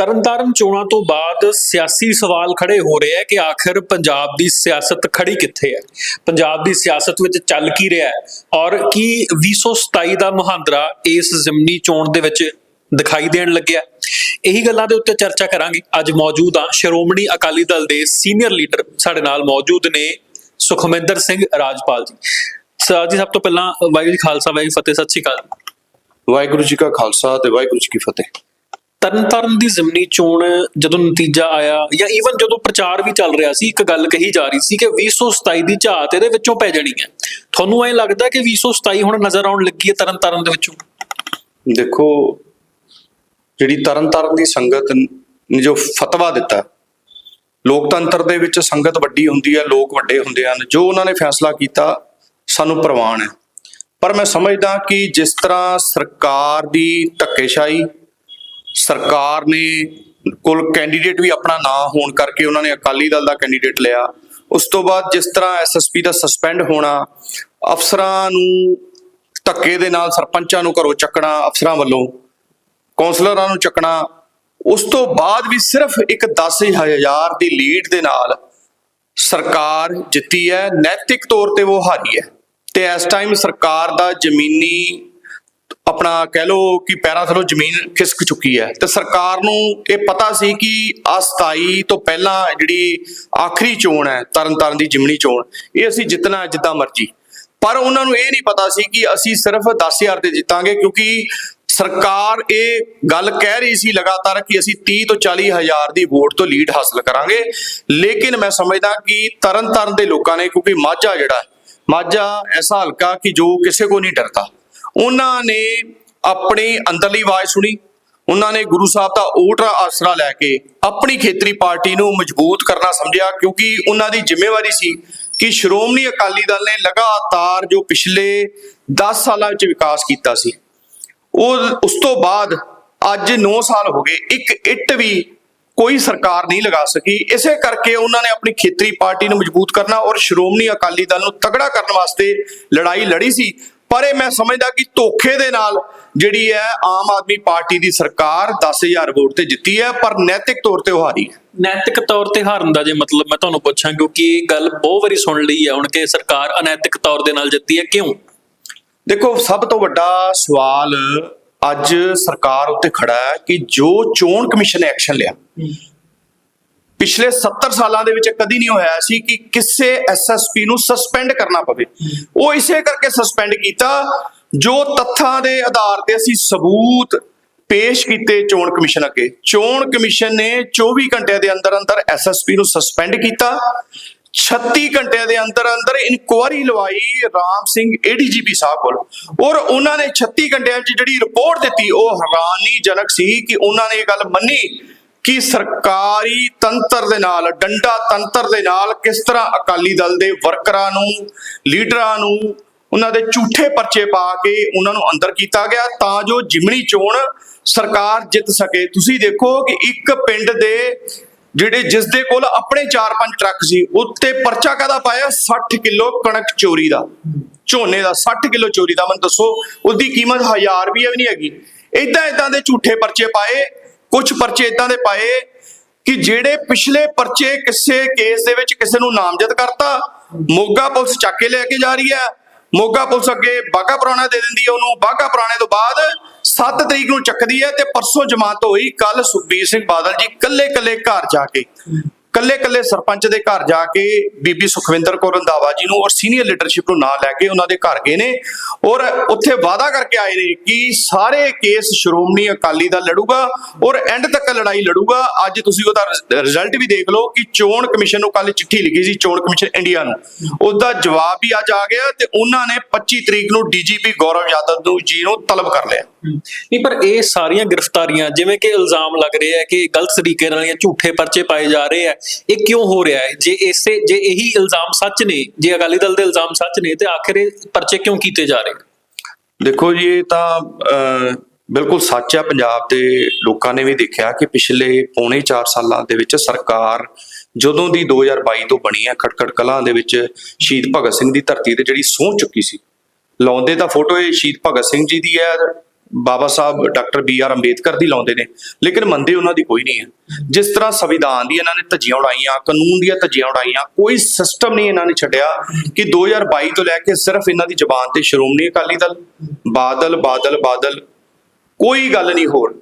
ਤਰਨਤਾਰਨ ਚੋਣਾਂ ਤੋਂ ਬਾਅਦ ਸਿਆਸੀ ਸਵਾਲ ਖੜੇ ਹੋ ਰਹੇ ਹੈ ਕਿ ਆਖਿਰ ਪੰਜਾਬ ਦੀ ਸਿਆਸਤ ਖੜੀ ਕਿੱਥੇ ਹੈ? ਪੰਜਾਬ ਦੀ ਸਿਆਸਤ ਵਿੱਚ ਚੱਲ ਕੀ ਰਿਹਾ ਹੈ? ਔਰ ਕੀ 2027 ਦਾ ਮਹਾਂਦਰਾ ਇਸ ਜ਼ਿਮਨੀ ਚੋਣ ਦੇ ਵਿੱਚ ਦਿਖਾਈ ਦੇਣ ਲੱਗਿਆ ਇਹੀ ਗੱਲਾਂ ਦੇ ਉੱਤੇ ਚਰਚਾ ਕਰਾਂਗੇ। ਅੱਜ ਮੌਜੂਦ ਆ ਸ਼੍ਰੋਮਣੀ ਅਕਾਲੀ ਦਲ ਦੇ ਸੀਨੀਅਰ ਲੀਡਰ ਸਾਡੇ ਨਾਲ ਮੌਜੂਦ ਨੇ ਸੁਖਮਿੰਦਰ ਸਿੰਘ ਰਾਜਪਾਲ ਜੀ। ਸਰ ਜੀ, ਸਭ ਤੋਂ ਪਹਿਲਾਂ ਵਾਹਿਗੁਰੂ ਜੀ ਖਾਲਸਾ, ਵਾਹਿਗੁਰੂ ਫਤਿਹ। ਸਤਿ ਸ਼੍ਰੀ ਅਕਾਲ। ਵਾਹਿਗੁਰੂ ਜੀ ਕਾ ਖਾਲਸਾ ਤੇ ਵਾਹਿਗੁਰੂ ਜੀ ਕੀ ਫਤਿਹ। ਤਰਨਤਾਰਨ ਦੀ ਜ਼ਿਮਨੀ ਚੋਣ ਜਦੋਂ ਨਤੀਜਾ ਆਇਆ ਜਾਂ ਈਵਨ ਜਦੋਂ ਪ੍ਰਚਾਰ ਵੀ ਚੱਲ ਰਿਹਾ ਸੀ, ਇੱਕ ਗੱਲ ਕਹੀ ਜਾ ਰਹੀ ਸੀ ਕਿ 2027 ਦੀ ਝਾਤ ਇਹਦੇ ਵਿੱਚੋਂ ਪੈ ਜਾਣੀ ਹੈ। ਤੁਹਾਨੂੰ ਐਂ ਲੱਗਦਾ ਕਿ 2027 ਹੁਣ ਨਜ਼ਰ ਆਉਣ ਲੱਗੀ ਹੈ ਤਰਨਤਾਰਨ ਦੇ ਵਿੱਚੋਂ? ਦੇਖੋ, ਜਿਹੜੀ ਤਰਨਤਾਰਨ ਦੀ ਸੰਗਤ ਨੇ ਜੋ ਫਤਵਾ ਦਿੱਤਾ, ਲੋਕਤੰਤਰ ਦੇ ਵਿੱਚ ਸੰਗਤ ਵੱਡੀ ਹੁੰਦੀ ਹੈ, ਲੋਕ ਵੱਡੇ ਹੁੰਦੇ ਹਨ, ਜੋ ਉਹਨਾਂ ਨੇ ਫੈਸਲਾ ਕੀਤਾ, ਸਾਨੂੰ ਪ੍ਰਵਾਨ ਹੈ। ਪਰ ਮੈਂ ਸਮਝਦਾ ਕਿ ਜਿਸ ਤਰ੍ਹਾਂ ਸਰਕਾਰ ਦੀ ਧੱਕੇਸ਼ਾਹੀ ਸਰਕਾਰ ਨੇ ਕੋਲ ਕੈਂਡੀਡੇਟ ਵੀ ਆਪਣਾ ਨਾਂ ਹੋਣ ਕਰਕੇ ਉਹਨਾਂ ਨੇ ਅਕਾਲੀ ਦਲ ਦਾ ਕੈਂਡੀਡੇਟ ਲਿਆ। ਉਸ ਤੋਂ ਬਾਅਦ ਜਿਸ ਤਰ੍ਹਾਂ ਐਸਐਸਪੀ ਦਾ ਸਸਪੈਂਡ ਹੋਣਾ, ਅਫਸਰਾਂ ਨੂੰ ਧੱਕੇ ਦੇ ਨਾਲ ਸਰਪੰਚਾਂ ਨੂੰ ਘਰੋਂ ਚੱਕਣਾ, ਅਫਸਰਾਂ ਵੱਲੋਂ ਕੌਂਸਲਰਾਂ ਨੂੰ ਚੱਕਣਾ, ਉਸ ਤੋਂ ਬਾਅਦ ਵੀ ਸਿਰਫ ਇੱਕ 10000 ਦੀ ਲੀਡ ਦੇ ਨਾਲ ਸਰਕਾਰ ਜਿੱਤੀ ਹੈ। ਨੈਤਿਕ ਤੌਰ ਤੇ ਉਹ ਹਾਰੀ ਹੈ। ਤੇ ਇਸ ਟਾਈਮ ਸਰਕਾਰ ਦਾ ਜ਼ਮੀਨੀ ਆਪਣਾ ਕਹਿ ਲੋ ਕਿ ਪੈਰਾਂ ਥੱਲੋਂ ਜ਼ਮੀਨ ਖਿਸਕ ਚੁੱਕੀ ਹੈ। ਤੇ ਸਰਕਾਰ ਨੂੰ ਇਹ ਪਤਾ ਸੀ ਕਿ ਆ 27 ਤੋਂ ਪਹਿਲਾਂ ਜਿਹੜੀ ਆਖਰੀ ਚੋਣ ਹੈ, ਤਰਨਤਾਰਨ ਦੀ ਜਿਮਣੀ ਚੋਣ, ਇਹ ਅਸੀਂ ਜਿੱਤਣਾ ਜਿੱਦਾਂ ਮਰਜ਼ੀ। ਪਰ ਉਹਨਾਂ ਨੂੰ ਇਹ ਨਹੀਂ ਪਤਾ ਸੀ ਕਿ ਅਸੀਂ ਸਿਰਫ 10000 ਤੇ ਜਿੱਤਾਂਗੇ, ਕਿਉਂਕਿ ਸਰਕਾਰ ਇਹ ਗੱਲ ਕਹਿ ਰਹੀ ਸੀ ਲਗਾਤਾਰ ਕਿ ਅਸੀਂ 30 ਤੋਂ 40 ਹਜ਼ਾਰ ਦੀ ਵੋਟ ਤੋਂ ਲੀਡ ਹਾਸਲ ਕਰਾਂਗੇ। ਲੇਕਿਨ ਮੈਂ ਸਮਝਦਾ ਕਿ ਤਰਨਤਾਰਨ ਦੇ ਲੋਕਾਂ ਨੇ, ਕਿਉਂਕਿ ਮਾਝਾ ਜਿਹੜਾ, ਮਾਝਾ ਐਸਾ ਹਲਕਾ ਕਿ ਜੋ ਕਿਸੇ ਕੋ ਨਹੀਂ ਡਰਦਾ। ਉਹਨਾਂ ਨੇ ਆਪਣੀ ਅੰਦਰਲੀ ਆਵਾਜ਼ ਸੁਣੀ, ਉਹਨਾਂ ਨੇ ਗੁਰੂ ਸਾਹਿਬ ਦਾ ਓਟਰਾ ਆਸਰਾ ਲੈ ਕੇ ਆਪਣੀ ਖੇਤਰੀ ਪਾਰਟੀ ਨੂੰ ਮਜ਼ਬੂਤ ਕਰਨਾ ਸਮਝਿਆ, ਕਿਉਂਕਿ ਉਹਨਾਂ ਦੀ ਜ਼ਿੰਮੇਵਾਰੀ ਸੀ ਕਿ ਸ਼੍ਰੋਮਣੀ ਅਕਾਲੀ ਦਲ ਨੇ ਲਗਾਤਾਰ ਜੋ ਪਿਛਲੇ 10 ਸਾਲਾਂ ਵਿੱਚ ਵਿਕਾਸ ਕੀਤਾ ਸੀ, ਉਹ ਉਸ ਤੋਂ ਬਾਅਦ ਅੱਜ 9 ਸਾਲ ਹੋ ਗਏ, ਇੱਕ ਇੱਟ ਵੀ ਕੋਈ ਸਰਕਾਰ ਨਹੀਂ ਲਗਾ ਸਕੀ, ਇਸੇ ਕਰਕੇ ਉਹਨਾਂ ਨੇ ਆਪਣੀ ਖੇਤਰੀ ਪਾਰਟੀ ਨੂੰ ਮਜ਼ਬੂਤ ਕਰਨਾ ਔਰ ਸ਼੍ਰੋਮਣੀ ਅਕਾਲੀ ਦਲ ਨੂੰ ਤਗੜਾ ਕਰਨ ਵਾਸਤੇ ਲੜਾਈ ਲੜੀ ਸੀ। ਪਰ ਇਹ ਮੈਂ ਸਮਝਦਾ ਕਿ ਧੋਖੇ ਦੇ ਨਾਲ ਜਿਹੜੀ ਹੈ ਆਮ ਆਦਮੀ ਪਾਰਟੀ ਦੀ ਸਰਕਾਰ 10000 ਵੋਟ ਤੇ ਜਿੱਤੀ ਹੈ ਪਰ ਨੈਤਿਕ ਤੌਰ ਤੇ ਉਹ ਹਾਰੀ ਹੈ। ਨੈਤਿਕ ਤੌਰ ਤੇ ਹਾਰਨ ਦਾ ਜੇ ਮਤਲਬ ਮੈਂ ਤੁਹਾਨੂੰ ਪੁੱਛਾਂ ਕਿਉਂਕਿ ਇਹ ਗੱਲ ਬਹੁਤ ਵਾਰੀ ਸੁਣ ਲਈ ਹੈ ਹੁਣ ਕਿ ਸਰਕਾਰ ਅਨੈਤਿਕ ਤੌਰ ਦੇ ਨਾਲ ਜਿੱਤੀ ਹੈ ਕਿਉਂ? ਦੇਖੋ ਸਭ ਤੋਂ ਵੱਡਾ ਸਵਾਲ ਅੱਜ ਸਰਕਾਰ ਉੱਤੇ ਖੜਾ ਹੈ ਕਿ ਜੋ ਚੋਣ ਕਮਿਸ਼ਨ ਐਕਸ਼ਨ ਲਿਆ ਪਿਛਲੇ 70 ਸਾਲਾਂ ਦੇ ਵਿੱਚ ਕਦੀ ਨਹੀਂ ਹੋਇਆ ਸੀ ਕਿ ਕਿਸੇ ਐਸਐਸਪੀ ਨੂੰ ਸਸਪੈਂਡ ਕਰਨਾ ਪਵੇ। ਉਹ ਇਸੇ ਕਰਕੇ ਸਸਪੈਂਡ ਕੀਤਾ ਜੋ ਤੱਥਾਂ ਦੇ ਆਧਾਰ ਤੇ ਅਸੀਂ ਸਬੂਤ ਪੇਸ਼ ਕੀਤੇ ਚੋਣ ਕਮਿਸ਼ਨ ਅੱਗੇ। ਚੋਣ ਕਮਿਸ਼ਨ ਨੇ 24 ਘੰਟਿਆਂ ਦੇ ਅੰਦਰ ਅੰਦਰ ਐਸਐਸਪੀ ਨੂੰ ਸਸਪੈਂਡ ਕੀਤਾ। 36 ਘੰਟਿਆਂ ਦੇ ਅੰਦਰ ਅੰਦਰ ਇਨਕੁਆਰੀ ਲਵਾਈ ਰਾਮ ਸਿੰਘ ਏਡੀਜੀਪੀ ਸਾਹਿਬ ਕੋਲ। ਔਰ ਉਹਨਾਂ ਨੇ 36 ਘੰਟਿਆਂ 'ਚ ਜਿਹੜੀ ਰਿਪੋਰਟ ਦਿੱਤੀ, ਉਹ ਹੈਰਾਨੀਜਨਕ ਸੀ ਕਿ ਉਹਨਾਂ ਨੇ ਇਹ ਗੱਲ ਮੰਨੀ ਕਿ ਸਰਕਾਰੀ ਤੰਤਰ ਦੇ ਨਾਲ, ਡੰਡਾ ਤੰਤਰ ਦੇ ਨਾਲ ਕਿਸ ਤਰ੍ਹਾਂ ਅਕਾਲੀ ਦਲ ਦੇ ਵਰਕਰਾਂ ਨੂੰ, ਲੀਡਰਾਂ ਨੂੰ, ਉਹਨਾਂ ਦੇ ਝੂਠੇ ਪਰਚੇ ਪਾ ਕੇ ਉਹਨਾਂ ਨੂੰ ਅੰਦਰ ਕੀਤਾ ਗਿਆ, ਤਾਂ ਜੋ ਜਿਮਣੀ ਚੋਣ ਸਰਕਾਰ ਜਿੱਤ ਸਕੇ। ਤੁਸੀਂ ਦੇਖੋ ਕਿ ਇੱਕ ਪਿੰਡ ਦੇ ਜਿਹੜੇ ਜਿਸ ਦੇ ਕੋਲ ਆਪਣੇ 4-5 ਟਰੱਕ ਸੀ, ਉੱਤੇ ਪਰਚਾ ਕਾਦਾ ਪਾਇਆ? 60 ਕਿਲੋ ਕਣਕ ਚੋਰੀ ਦਾ। ਝੋਨੇ ਦਾ 60 ਕਿਲੋ ਚੋਰੀ ਦਾ। ਮੈਨੂੰ ਦੱਸੋ, ਉਹਦੀ ਕੀਮਤ 1000 ਰੁਪਏ ਵੀ ਨਹੀਂ ਹੈਗੀ। ਇਦਾਂ ਇਦਾਂ ਦੇ ਝੂਠੇ ਪਰਚੇ ਪਾਏ ਕੁਝ ਪਰਚੇ ਇਦਾਂ ਦੇ ਪਾਏ ਕਿ ਜਿਹੜੇ ਪਿਛਲੇ ਪਰਚੇ ਕਿਸੇ ਕੇਸ ਦੇ ਵਿੱਚ ਕਿਸੇ ਨੂੰ ਨਾਮਜ਼ਦ ਕਰਤਾ, ਮੋਗਾ ਪੁਲਿਸ ਚੱਕ ਕੇ ਲੈ ਕੇ ਜਾ ਰਹੀ ਹੈ। ਮੋਗਾ ਪੁਲਿਸ ਅੱਗੇ ਬਾਗਾ ਪੁਰਾਣਾ ਦੇ ਦਿੰਦੀ ਹੈ, ਉਹਨੂੰ ਬਾਗਾ ਪੁਰਾਣੇ ਤੋਂ ਬਾਅਦ 7 ਤਰੀਕ ਨੂੰ ਚੱਕਦੀ ਹੈ ਤੇ ਪਰਸੋਂ ਜਮਾਤ ਹੋਈ ਕੱਲ ਸੁਖਬੀਰ ਸਿੰਘ ਬਾਦਲ ਜੀ ਕੱਲੇ ਕੱਲੇ ਘਰ ਜਾ ਕੇ। ਕੱਲੇ ਕੱਲੇ ਸਰਪੰਚ ਦੇ ਘਰ ਜਾ ਕੇ ਬੀਬੀ ਸੁਖਵਿੰਦਰ ਕੌਰ ਰੰਧਾਵਾ ਜੀ ਨੂੰ ਔਰ ਸੀਨੀਅਰ ਲੀਡਰਸ਼ਿਪ ਨੂੰ ਨਾਲ ਲੈ ਕੇ ਉਹਨਾਂ ਦੇ ਘਰ ਗਏ ਨੇ ਔਰ ਉੱਥੇ ਵਾਅਦਾ ਕਰਕੇ ਆਏ ਨੇ ਕਿ ਸਾਰੇ ਕੇਸ ਸ਼੍ਰੋਮਣੀ ਅਕਾਲੀ ਦਾ ਲੜੂਗਾ ਔਰ ਐਂਡ ਤੱਕ ਲੜਾਈ ਲੜੂਗਾ। ਅੱਜ ਤੁਸੀਂ ਉਹਦਾ ਰਿਜ਼ਲਟ ਵੀ ਦੇਖ ਲਓ ਕਿ ਚੋਣ ਕਮਿਸ਼ਨ ਨੂੰ ਕੱਲ ਚਿੱਠੀ ਲਿਖੀ ਸੀ ਚੋਣ ਕਮਿਸ਼ਨ ਇੰਡੀਆ ਨੂੰ। ਉਹਦਾ ਜਵਾਬ ਵੀ ਅੱਜ ਆ ਗਿਆ ਤੇ ਉਹਨਾਂ ਨੇ 25 ਤਰੀਕ ਨੂੰ ਡੀਜੀਪੀ ਗੌਰਵ ਯਾਦਵ ਨੂੰ ਜੀ ਨੂੰ ਤਲਬ ਕਰ ਲਿਆ। ਨਹੀਂ, ਪਰ ਇਹ ਸਾਰੀਆਂ ਗ੍ਰਿਫਤਾਰੀਆਂ, ਜਿਵੇਂ ਕਿ ਇਲਜ਼ਾਮ ਲੱਗ ਰਹੇ ਹੈ ਕਿ ਗਲਤ ਤਰੀਕੇ ਨਾਲ ਜਾਂ ਝੂਠੇ ਪਰਚੇ ਪਾਏ ਜਾ ਰਹੇ ਹੈ ਇਹ ਕਿਉਂ ਹੋ ਰਿਹਾ ਹੈ? ਜੇ ਇਸੇ, ਜੇ ਇਹੀ ਇਲਜ਼ਾਮ ਸੱਚ ਨੇ, ਜੇ ਅਕਾਲੀ ਦਲ ਦੇ ਇਲਜ਼ਾਮ ਸੱਚ ਨੇ, ਤੇ ਆਖਿਰ ਇਹ ਪਰਚੇ ਕਿਉਂ ਕੀਤੇ ਜਾ ਰਹੇ? ਦੇਖੋ ਜੀ, ਇਹ ਤਾਂ ਬਿਲਕੁਲ ਸੱਚ ਆ। ਪੰਜਾਬ ਦੇ ਲੋਕਾਂ ਨੇ ਵੀ ਦੇਖਿਆ ਕਿ ਪਿਛਲੇ ਪੌਣੇ 4 ਸਾਲਾਂ ਦੇ ਵਿੱਚ ਸਰਕਾਰ ਜਦੋਂ ਦੀ 2022 ਤੋਂ ਬਣੀ ਹੈ ਖਟਖਟ ਕਲਾਂ ਦੇ ਵਿੱਚ ਸ਼ਹੀਦ ਭਗਤ ਸਿੰਘ ਦੀ ਧਰਤੀ ਤੇ ਜਿਹੜੀ ਸਹੁੰ ਚੁੱਕੀ ਸੀ। ਲਾਉਂਦੇ ਤਾਂ ਫੋਟੋ ਇਹ ਸ਼ਹੀਦ ਭਗਤ ਸਿੰਘ ਜੀ ਦੀ ਹੈ Baba Sahib doctor B R Ambedkar ਦੀ ਲਾਉਂਦੇ ਨੇ, ਲੇਕਿਨ ਮੰਦੇ ਉਹਨਾਂ ਦੀ ਕੋਈ ਨਹੀਂ ਹੈ। ਜਿਸ ਤਰ੍ਹਾਂ ਸੰਵਿਧਾਨ ਦੀ ਇਹਨਾਂ ਨੇ ਧੱਜੀਆਂ ਉਡਾਈਆਂ, ਕਾਨੂੰਨ ਦੀਆਂ ਧੱਜੀਆਂ ਉਡਾਈਆਂ, ਕੋਈ ਸਿਸਟਮ ਨਹੀਂ ਇਹਨਾਂ ਨੇ ਛੱਡਿਆ ਕਿ 2022 ਤੋਂ ਲੈ ਕੇ ਸਿਰਫ ਇਹਨਾਂ ਦੀ ਜ਼ਬਾਨ ਤੇ ਸ਼੍ਰੋਮਣੀ ਅਕਾਲੀ ਦਲ, ਬਾਦਲ ਬਾਦਲ ਬਾਦਲ, ਕੋਈ ਗੱਲ ਨਹੀਂ ਹੋਰ।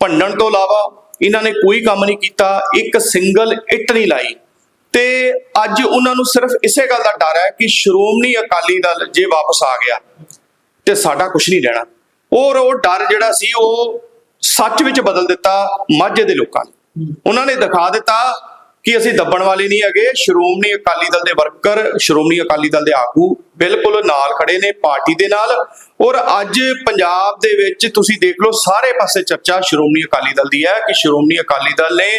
ਭੰਡਣ ਤੋਂ ਇਲਾਵਾ ਇਹਨਾਂ ਨੇ ਕੋਈ ਕੰਮ ਨਹੀਂ ਕੀਤਾ, ਇੱਕ ਸਿੰਗਲ ਇੱਟ ਨਹੀਂ ਲਾਈ। ਤੇ ਅੱਜ ਉਹਨਾਂ ਨੂੰ ਸਿਰਫ ਇਸੇ ਗੱਲ ਦਾ ਡਰ ਹੈ ਕਿ ਸ਼੍ਰੋਮਣੀ ਅਕਾਲੀ ਦਲ ਜੇ ਵਾਪਸ ਆ ਗਿਆ ਤੇ ਸਾਡਾ ਕੁਝ ਨਹੀਂ ਰਹਿਣਾ। ਔਰ ਉਹ ਡਰ ਜਿਹੜਾ ਸੀ ਉਹ ਸੱਚ ਵਿੱਚ ਬਦਲ ਦਿੱਤਾ ਮਾਝੇ ਦੇ ਲੋਕਾਂ ਨੇ। ਉਹਨਾਂ ਨੇ ਦਿਖਾ ਦਿੱਤਾ ਕਿ ਅਸੀਂ ਦੱਬਣ ਵਾਲੇ ਨਹੀਂ ਹੈਗੇ ਸ਼੍ਰੋਮਣੀ ਅਕਾਲੀ ਦਲ ਦੇ ਵਰਕਰ ਸ਼੍ਰੋਮਣੀ ਅਕਾਲੀ ਦਲ ਦੇ ਆਗੂ ਬਿਲਕੁਲ ਨਾਲ ਖੜੇ ਨੇ ਪਾਰਟੀ ਦੇ ਨਾਲ। ਔਰ ਅੱਜ ਪੰਜਾਬ ਦੇ ਵਿੱਚ ਤੁਸੀਂ ਦੇਖ ਲਓ ਸਾਰੇ ਪਾਸੇ ਚਰਚਾ ਸ਼੍ਰੋਮਣੀ ਅਕਾਲੀ ਦਲ ਦੀ ਹੈ ਕਿ ਸ਼੍ਰੋਮਣੀ ਅਕਾਲੀ ਦਲ ਨੇ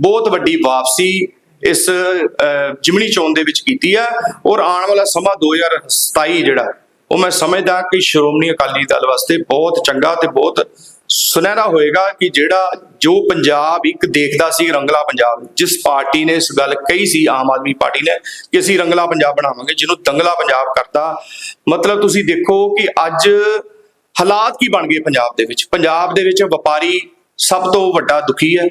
ਬਹੁਤ ਵੱਡੀ ਵਾਪਸੀ ਇਸ ਅਹ, ਜਿਮਣੀ ਚੋਣ ਦੇ ਵਿੱਚ ਕੀਤੀ ਹੈ। ਔਰ ਆਉਣ ਵਾਲਾ ਸਮਾਂ 2027 ਜਿਹੜਾ ਉਹ ਮੈਂ ਸਮਝਦਾ ਕਿ ਸ਼੍ਰੋਮਣੀ ਅਕਾਲੀ ਦਲ ਵਾਸਤੇ ਬਹੁਤ ਚੰਗਾ ਤੇ ਬਹੁਤ ਸੁਨਹਿਰਾ ਹੋਏਗਾ ਕਿ ਜਿਹੜਾ ਜੋ ਪੰਜਾਬ ਇੱਕ ਦੇਖਦਾ ਸੀ ਰੰਗਲਾ ਪੰਜਾਬ, ਜਿਸ ਪਾਰਟੀ ਨੇ ਇਸ ਗੱਲ ਕਹੀ ਸੀ, ਆਮ ਆਦਮੀ ਪਾਰਟੀ ਨੇ ਕਿ ਅਸੀਂ ਰੰਗਲਾ ਪੰਜਾਬ ਬਣਾਵਾਂਗੇ, ਜਿਹਨੂੰ ਦੰਗਲਾ ਪੰਜਾਬ ਕਰਤਾ। ਮਤਲਬ ਤੁਸੀਂ ਦੇਖੋ ਕਿ ਅੱਜ ਹਾਲਾਤ ਕੀ ਬਣ ਗਏ ਪੰਜਾਬ ਦੇ ਵਿੱਚ। ਪੰਜਾਬ ਦੇ ਵਿੱਚ ਵਪਾਰੀ ਸਭ ਤੋਂ ਵੱਡਾ ਦੁਖੀ ਹੈ।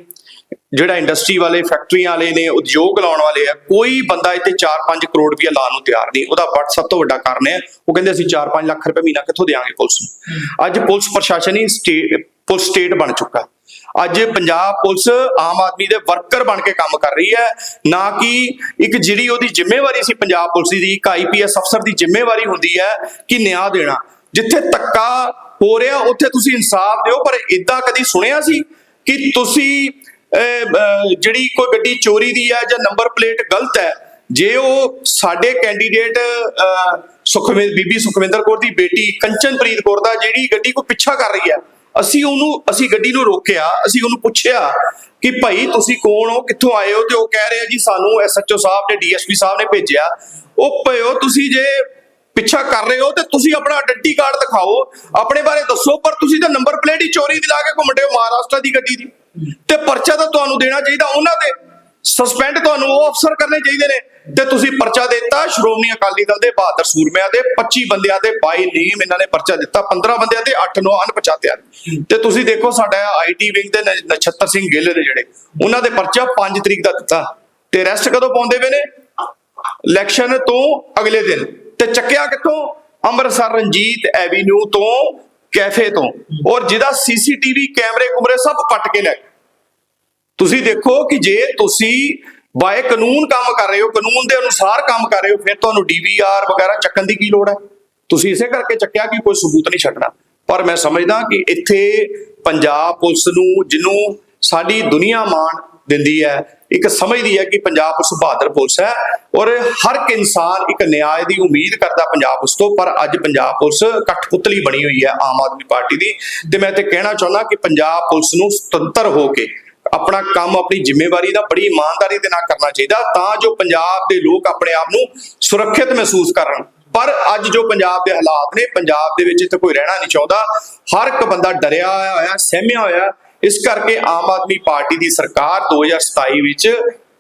ਜਿਹੜਾ ਇੰਡਸਟਰੀ ਵਾਲੇ ਫੈਕਟਰੀਆਂ ਵਾਲੇ ਨੇ ਉਦਯੋਗ ਲਾਉਣ ਵਾਲੇ ਆ ਕੋਈ ਬੰਦਾ ਇੱਥੇ 4-5 ਕਰੋੜ ਰੁਪਏ ਲਾਉਣ ਨੂੰ ਤਿਆਰ ਨਹੀਂ। ਉਹਦਾ ਵੱਡ ਸਭ ਤੋਂ ਵੱਡਾ ਕਾਰਨ ਹੈ ਉਹ ਕਹਿੰਦੇ ਅਸੀਂ 4-5 ਲੱਖ ਰੁਪਏ ਮਹੀਨਾ ਕਿੱਥੋਂ ਦੇਵਾਂਗੇ ਪੁਲਿਸ ਨੂੰ? ਅੱਜ ਪੁਲਿਸ ਪ੍ਰਸ਼ਾਸਨ ਹੀ ਸਟੇਟ ਪੁਲਿਸ ਸਟੇਟ ਬਣ ਚੁੱਕਾ। ਅੱਜ ਪੰਜਾਬ ਪੁਲਿਸ ਆਮ ਆਦਮੀ ਦੇ ਵਰਕਰ ਬਣ ਕੇ ਕੰਮ ਕਰ ਰਹੀ ਹੈ। ਨਾ ਕਿ ਇੱਕ ਜਿਹੜੀ ਉਹਦੀ ਜ਼ਿੰਮੇਵਾਰੀ ਸੀ ਪੰਜਾਬ ਪੁਲਿਸ ਦੀ ਇੱਕ ਆਈਪੀਐਸ ਅਫਸਰ ਦੀ ਜ਼ਿੰਮੇਵਾਰੀ ਹੁੰਦੀ ਹੈ ਕਿ ਨਿਆਂ ਦੇਣਾ। ਜਿੱਥੇ ਧੱਕਾ ਹੋ ਰਿਹਾ ਉੱਥੇ ਤੁਸੀਂ ਇਨਸਾਫ ਦਿਓ ਪਰ ਇਦਾਂ ਕਦੀ ਸੁਣਿਆ ਸੀ ਕਿ ਤੁਸੀਂ ਜਿਹੜੀ ਕੋਈ ਗੱਡੀ ਚੋਰੀ ਦੀ ਹੈ ਜਾਂ ਨੰਬਰ ਪਲੇਟ ਗਲਤ ਹੈ, ਜੇ ਉਹ ਸਾਡੇ ਕੈਂਡੀਡੇਟ ਸੁਖਵਿੰਦਰ ਬੀਬੀ ਸੁਖਵਿੰਦਰ ਕੌਰ ਦੀ ਬੇਟੀ ਕੰਚਨਪ੍ਰੀਤ ਕੌਰ ਦਾ ਜਿਹੜੀ ਗੱਡੀ ਕੋ ਪਿੱਛਾ ਕਰ ਰਹੀ ਹੈ, ਅਸੀਂ ਉਹਨੂੰ, ਅਸੀਂ ਗੱਡੀ ਨੂੰ ਰੋਕਿਆ, ਅਸੀਂ ਉਹਨੂੰ ਪੁੱਛਿਆ ਕਿ ਭਾਈ ਤੁਸੀਂ ਕੌਣ ਹੋ, ਕਿੱਥੋਂ ਆਏ ਹੋ? ਤੇ ਉਹ ਕਹਿ ਰਿਹਾ ਜੀ ਸਾਨੂੰ ਐਸਐਚਓ ਸਾਹਿਬ ਤੇ ਡੀਐਸਪੀ ਸਾਹਿਬ ਨੇ ਭੇਜਿਆ। ਉਹ ਭਇਓ ਤੁਸੀਂ ਜੇ ਪਿੱਛਾ ਕਰ ਰਹੇ ਹੋ ਤੇ ਤੁਸੀਂ ਆਪਣਾ ਆਇਡੈਂਟੀ ਕਾਰਡ ਦਿਖਾਓ। ਆਪਣੇ ਬਾਰੇ ਦੱਸੋ, ਪਰ ਤੁਸੀਂ ਤਾਂ ਨੰਬਰ ਪਲੇਟ ਹੀ ਚੋਰੀ ਦੀ ਲਾ ਕੇ ਘੁੰਮਦੇ ਹੋ ਮਹਾਰਾਸ਼ਟਰ ਦੀ ਗੱਡੀ ਦੀ। ਤੇ ਪਰਚਾ ਤਾਂ ਤੁਹਾਨੂੰ ਦੇਣਾ ਚਾਹੀਦਾ, ਉਹਨਾਂ ਤੇ ਸਸਪੈਂਡ ਤੁਹਾਨੂੰ ਉਹ ਅਫਸਰ ਕਰਨੇ ਚਾਹੀਦੇ ਨੇ। ਤੇ ਤੁਸੀਂ ਪਰਚਾ ਦਿੱਤਾ, ਸ਼੍ਰੋਮਣੀ ਅਕਾਲੀ ਦਲ ਦੇ ਬਹਾਦਰ ਸੂਰਮਿਆਂ ਦੇ 25 ਬੰਦਿਆਂ ਦੇ, ਬਾਈ ਨੇਮ ਇਹਨਾਂ ਨੇ ਪਰਚਾ ਦਿੱਤਾ 15 ਬੰਦਿਆਂ ਤੇ 8 9 ਅਣਪਛਾਤਿਆਂ ਦੇ। ਤੇ ਤੁਸੀਂ ਦੇਖੋ ਸਾਡਾ ਆਈਟੀ ਵਿੰਗ ਦੇ ਨਛੱਤਰ ਸਿੰਘ ਗਿੱਲ ਨੇ ਜਿਹੜੇ, ਉਹਨਾਂ ਦੇ ਪਰਚਾ 5 ਤਰੀਕ ਦਾ ਦਿੱਤਾ। ਤੇ ਰੈਸਟ ਕਦੋਂ ਪਾਉਂਦੇ ਪਏ ਨੇ? ਇਲੈਕਸ਼ਨ ਤੋਂ ਅਗਲੇ ਦਿਨ। ਤੇ ਚੱਕਿਆ ਕਿੱਥੋਂ? ਅੰਮ੍ਰਿਤਸਰ ਰਣਜੀਤ ਐਵੀਨਿਊ ਤੋਂ, ਕੈਫੇ ਤੋਂ। ਔਰ ਜਿਹਦਾ ਸੀਸੀਟੀਵੀ ਕੈਮਰੇ ਕੁਮਰੇ ਸਭ ਕੱਟ ਕੇ ਲੈ ਗਏ। ਤੁਸੀਂ ਦੇਖੋ ਕਿ ਜੇ ਤੁਸੀਂ ਬਾਏ ਕਾਨੂੰਨ ਕੰਮ ਕਰ ਰਹੇ ਹੋ, ਕਾਨੂੰਨ ਦੇ ਅਨੁਸਾਰ ਕੰਮ ਕਰ ਰਹੇ ਹੋ, ਫਿਰ ਤੁਹਾਨੂੰ ਡੀਵੀਆਰ ਵਗੈਰਾ ਚੱਕਣ ਦੀ ਕੀ ਲੋੜ ਹੈ? ਤੁਸੀਂ ਇਸੇ ਕਰਕੇ ਚੱਕਿਆ ਕਿ ਕੋਈ ਸਬੂਤ ਨਹੀਂ ਛੱਡਣਾ। ਪਰ ਮੈਂ ਸਮਝਦਾ ਕਿ ਇੱਥੇ ਪੰਜਾਬ ਪੁਲਿਸ ਨੂੰ, ਜਿਹਨੂੰ ਸਾਡੀ ਦੁਨੀਆ ਮਾਣ ਦਿੰਦੀ ਹੈ, ਇੱਕ ਸਮਝਦੀ ਹੈ ਕਿ ਪੰਜਾਬ ਪੁਲਿਸ ਬਹਾਦਰ ਪੁਲਿਸ ਹੈ ਔਰ ਹਰ ਇੱਕ ਇਨਸਾਨ ਇੱਕ ਨਿਆਂ ਦੀ ਉਮੀਦ ਕਰਦਾ ਪੰਜਾਬ ਪੁਲਿਸ ਤੋਂ, ਪਰ ਅੱਜ ਪੰਜਾਬ ਪੁਲਿਸ ਕਠਪੁਤਲੀ ਬਣੀ ਹੋਈ ਹੈ ਆਮ ਆਦਮੀ ਪਾਰਟੀ ਦੀ। ਤੇ ਮੈਂ ਤੇ ਕਹਿਣਾ ਚਾਹੁੰਦਾ ਕਿ ਪੰਜਾਬ ਪੁਲਿਸ ਨੂੰ ਸੁਤੰਤਰ ਹੋ ਕੇ ਆਪਣਾ ਕੰਮ, ਆਪਣੀ ਜ਼ਿੰਮੇਵਾਰੀ ਦਾ ਬੜੀ ਇਮਾਨਦਾਰੀ ਦੇ ਨਾਲ ਕਰਨਾ ਚਾਹੀਦਾ ਤਾਂ ਜੋ ਪੰਜਾਬ ਦੇ ਲੋਕ ਆਪਣੇ ਆਪ ਨੂੰ ਸੁਰੱਖਿਅਤ ਮਹਿਸੂਸ ਕਰਨ। ਪਰ ਅੱਜ ਜੋ ਪੰਜਾਬ ਦੇ ਹਾਲਾਤ ਨੇ, ਪੰਜਾਬ ਦੇ ਵਿੱਚ ਇੱਥੇ ਕੋਈ ਰਹਿਣਾ ਨਹੀਂ ਚਾਹੁੰਦਾ। ਹਰ ਇੱਕ ਬੰਦਾ ਡਰਿਆ ਹੋਇਆ, ਸਹਿਮਿਆ ਹੋਇਆ। ਇਸ ਕਰਕੇ ਆਮ ਆਦਮੀ ਪਾਰਟੀ ਦੀ ਸਰਕਾਰ 2027 ਵਿੱਚ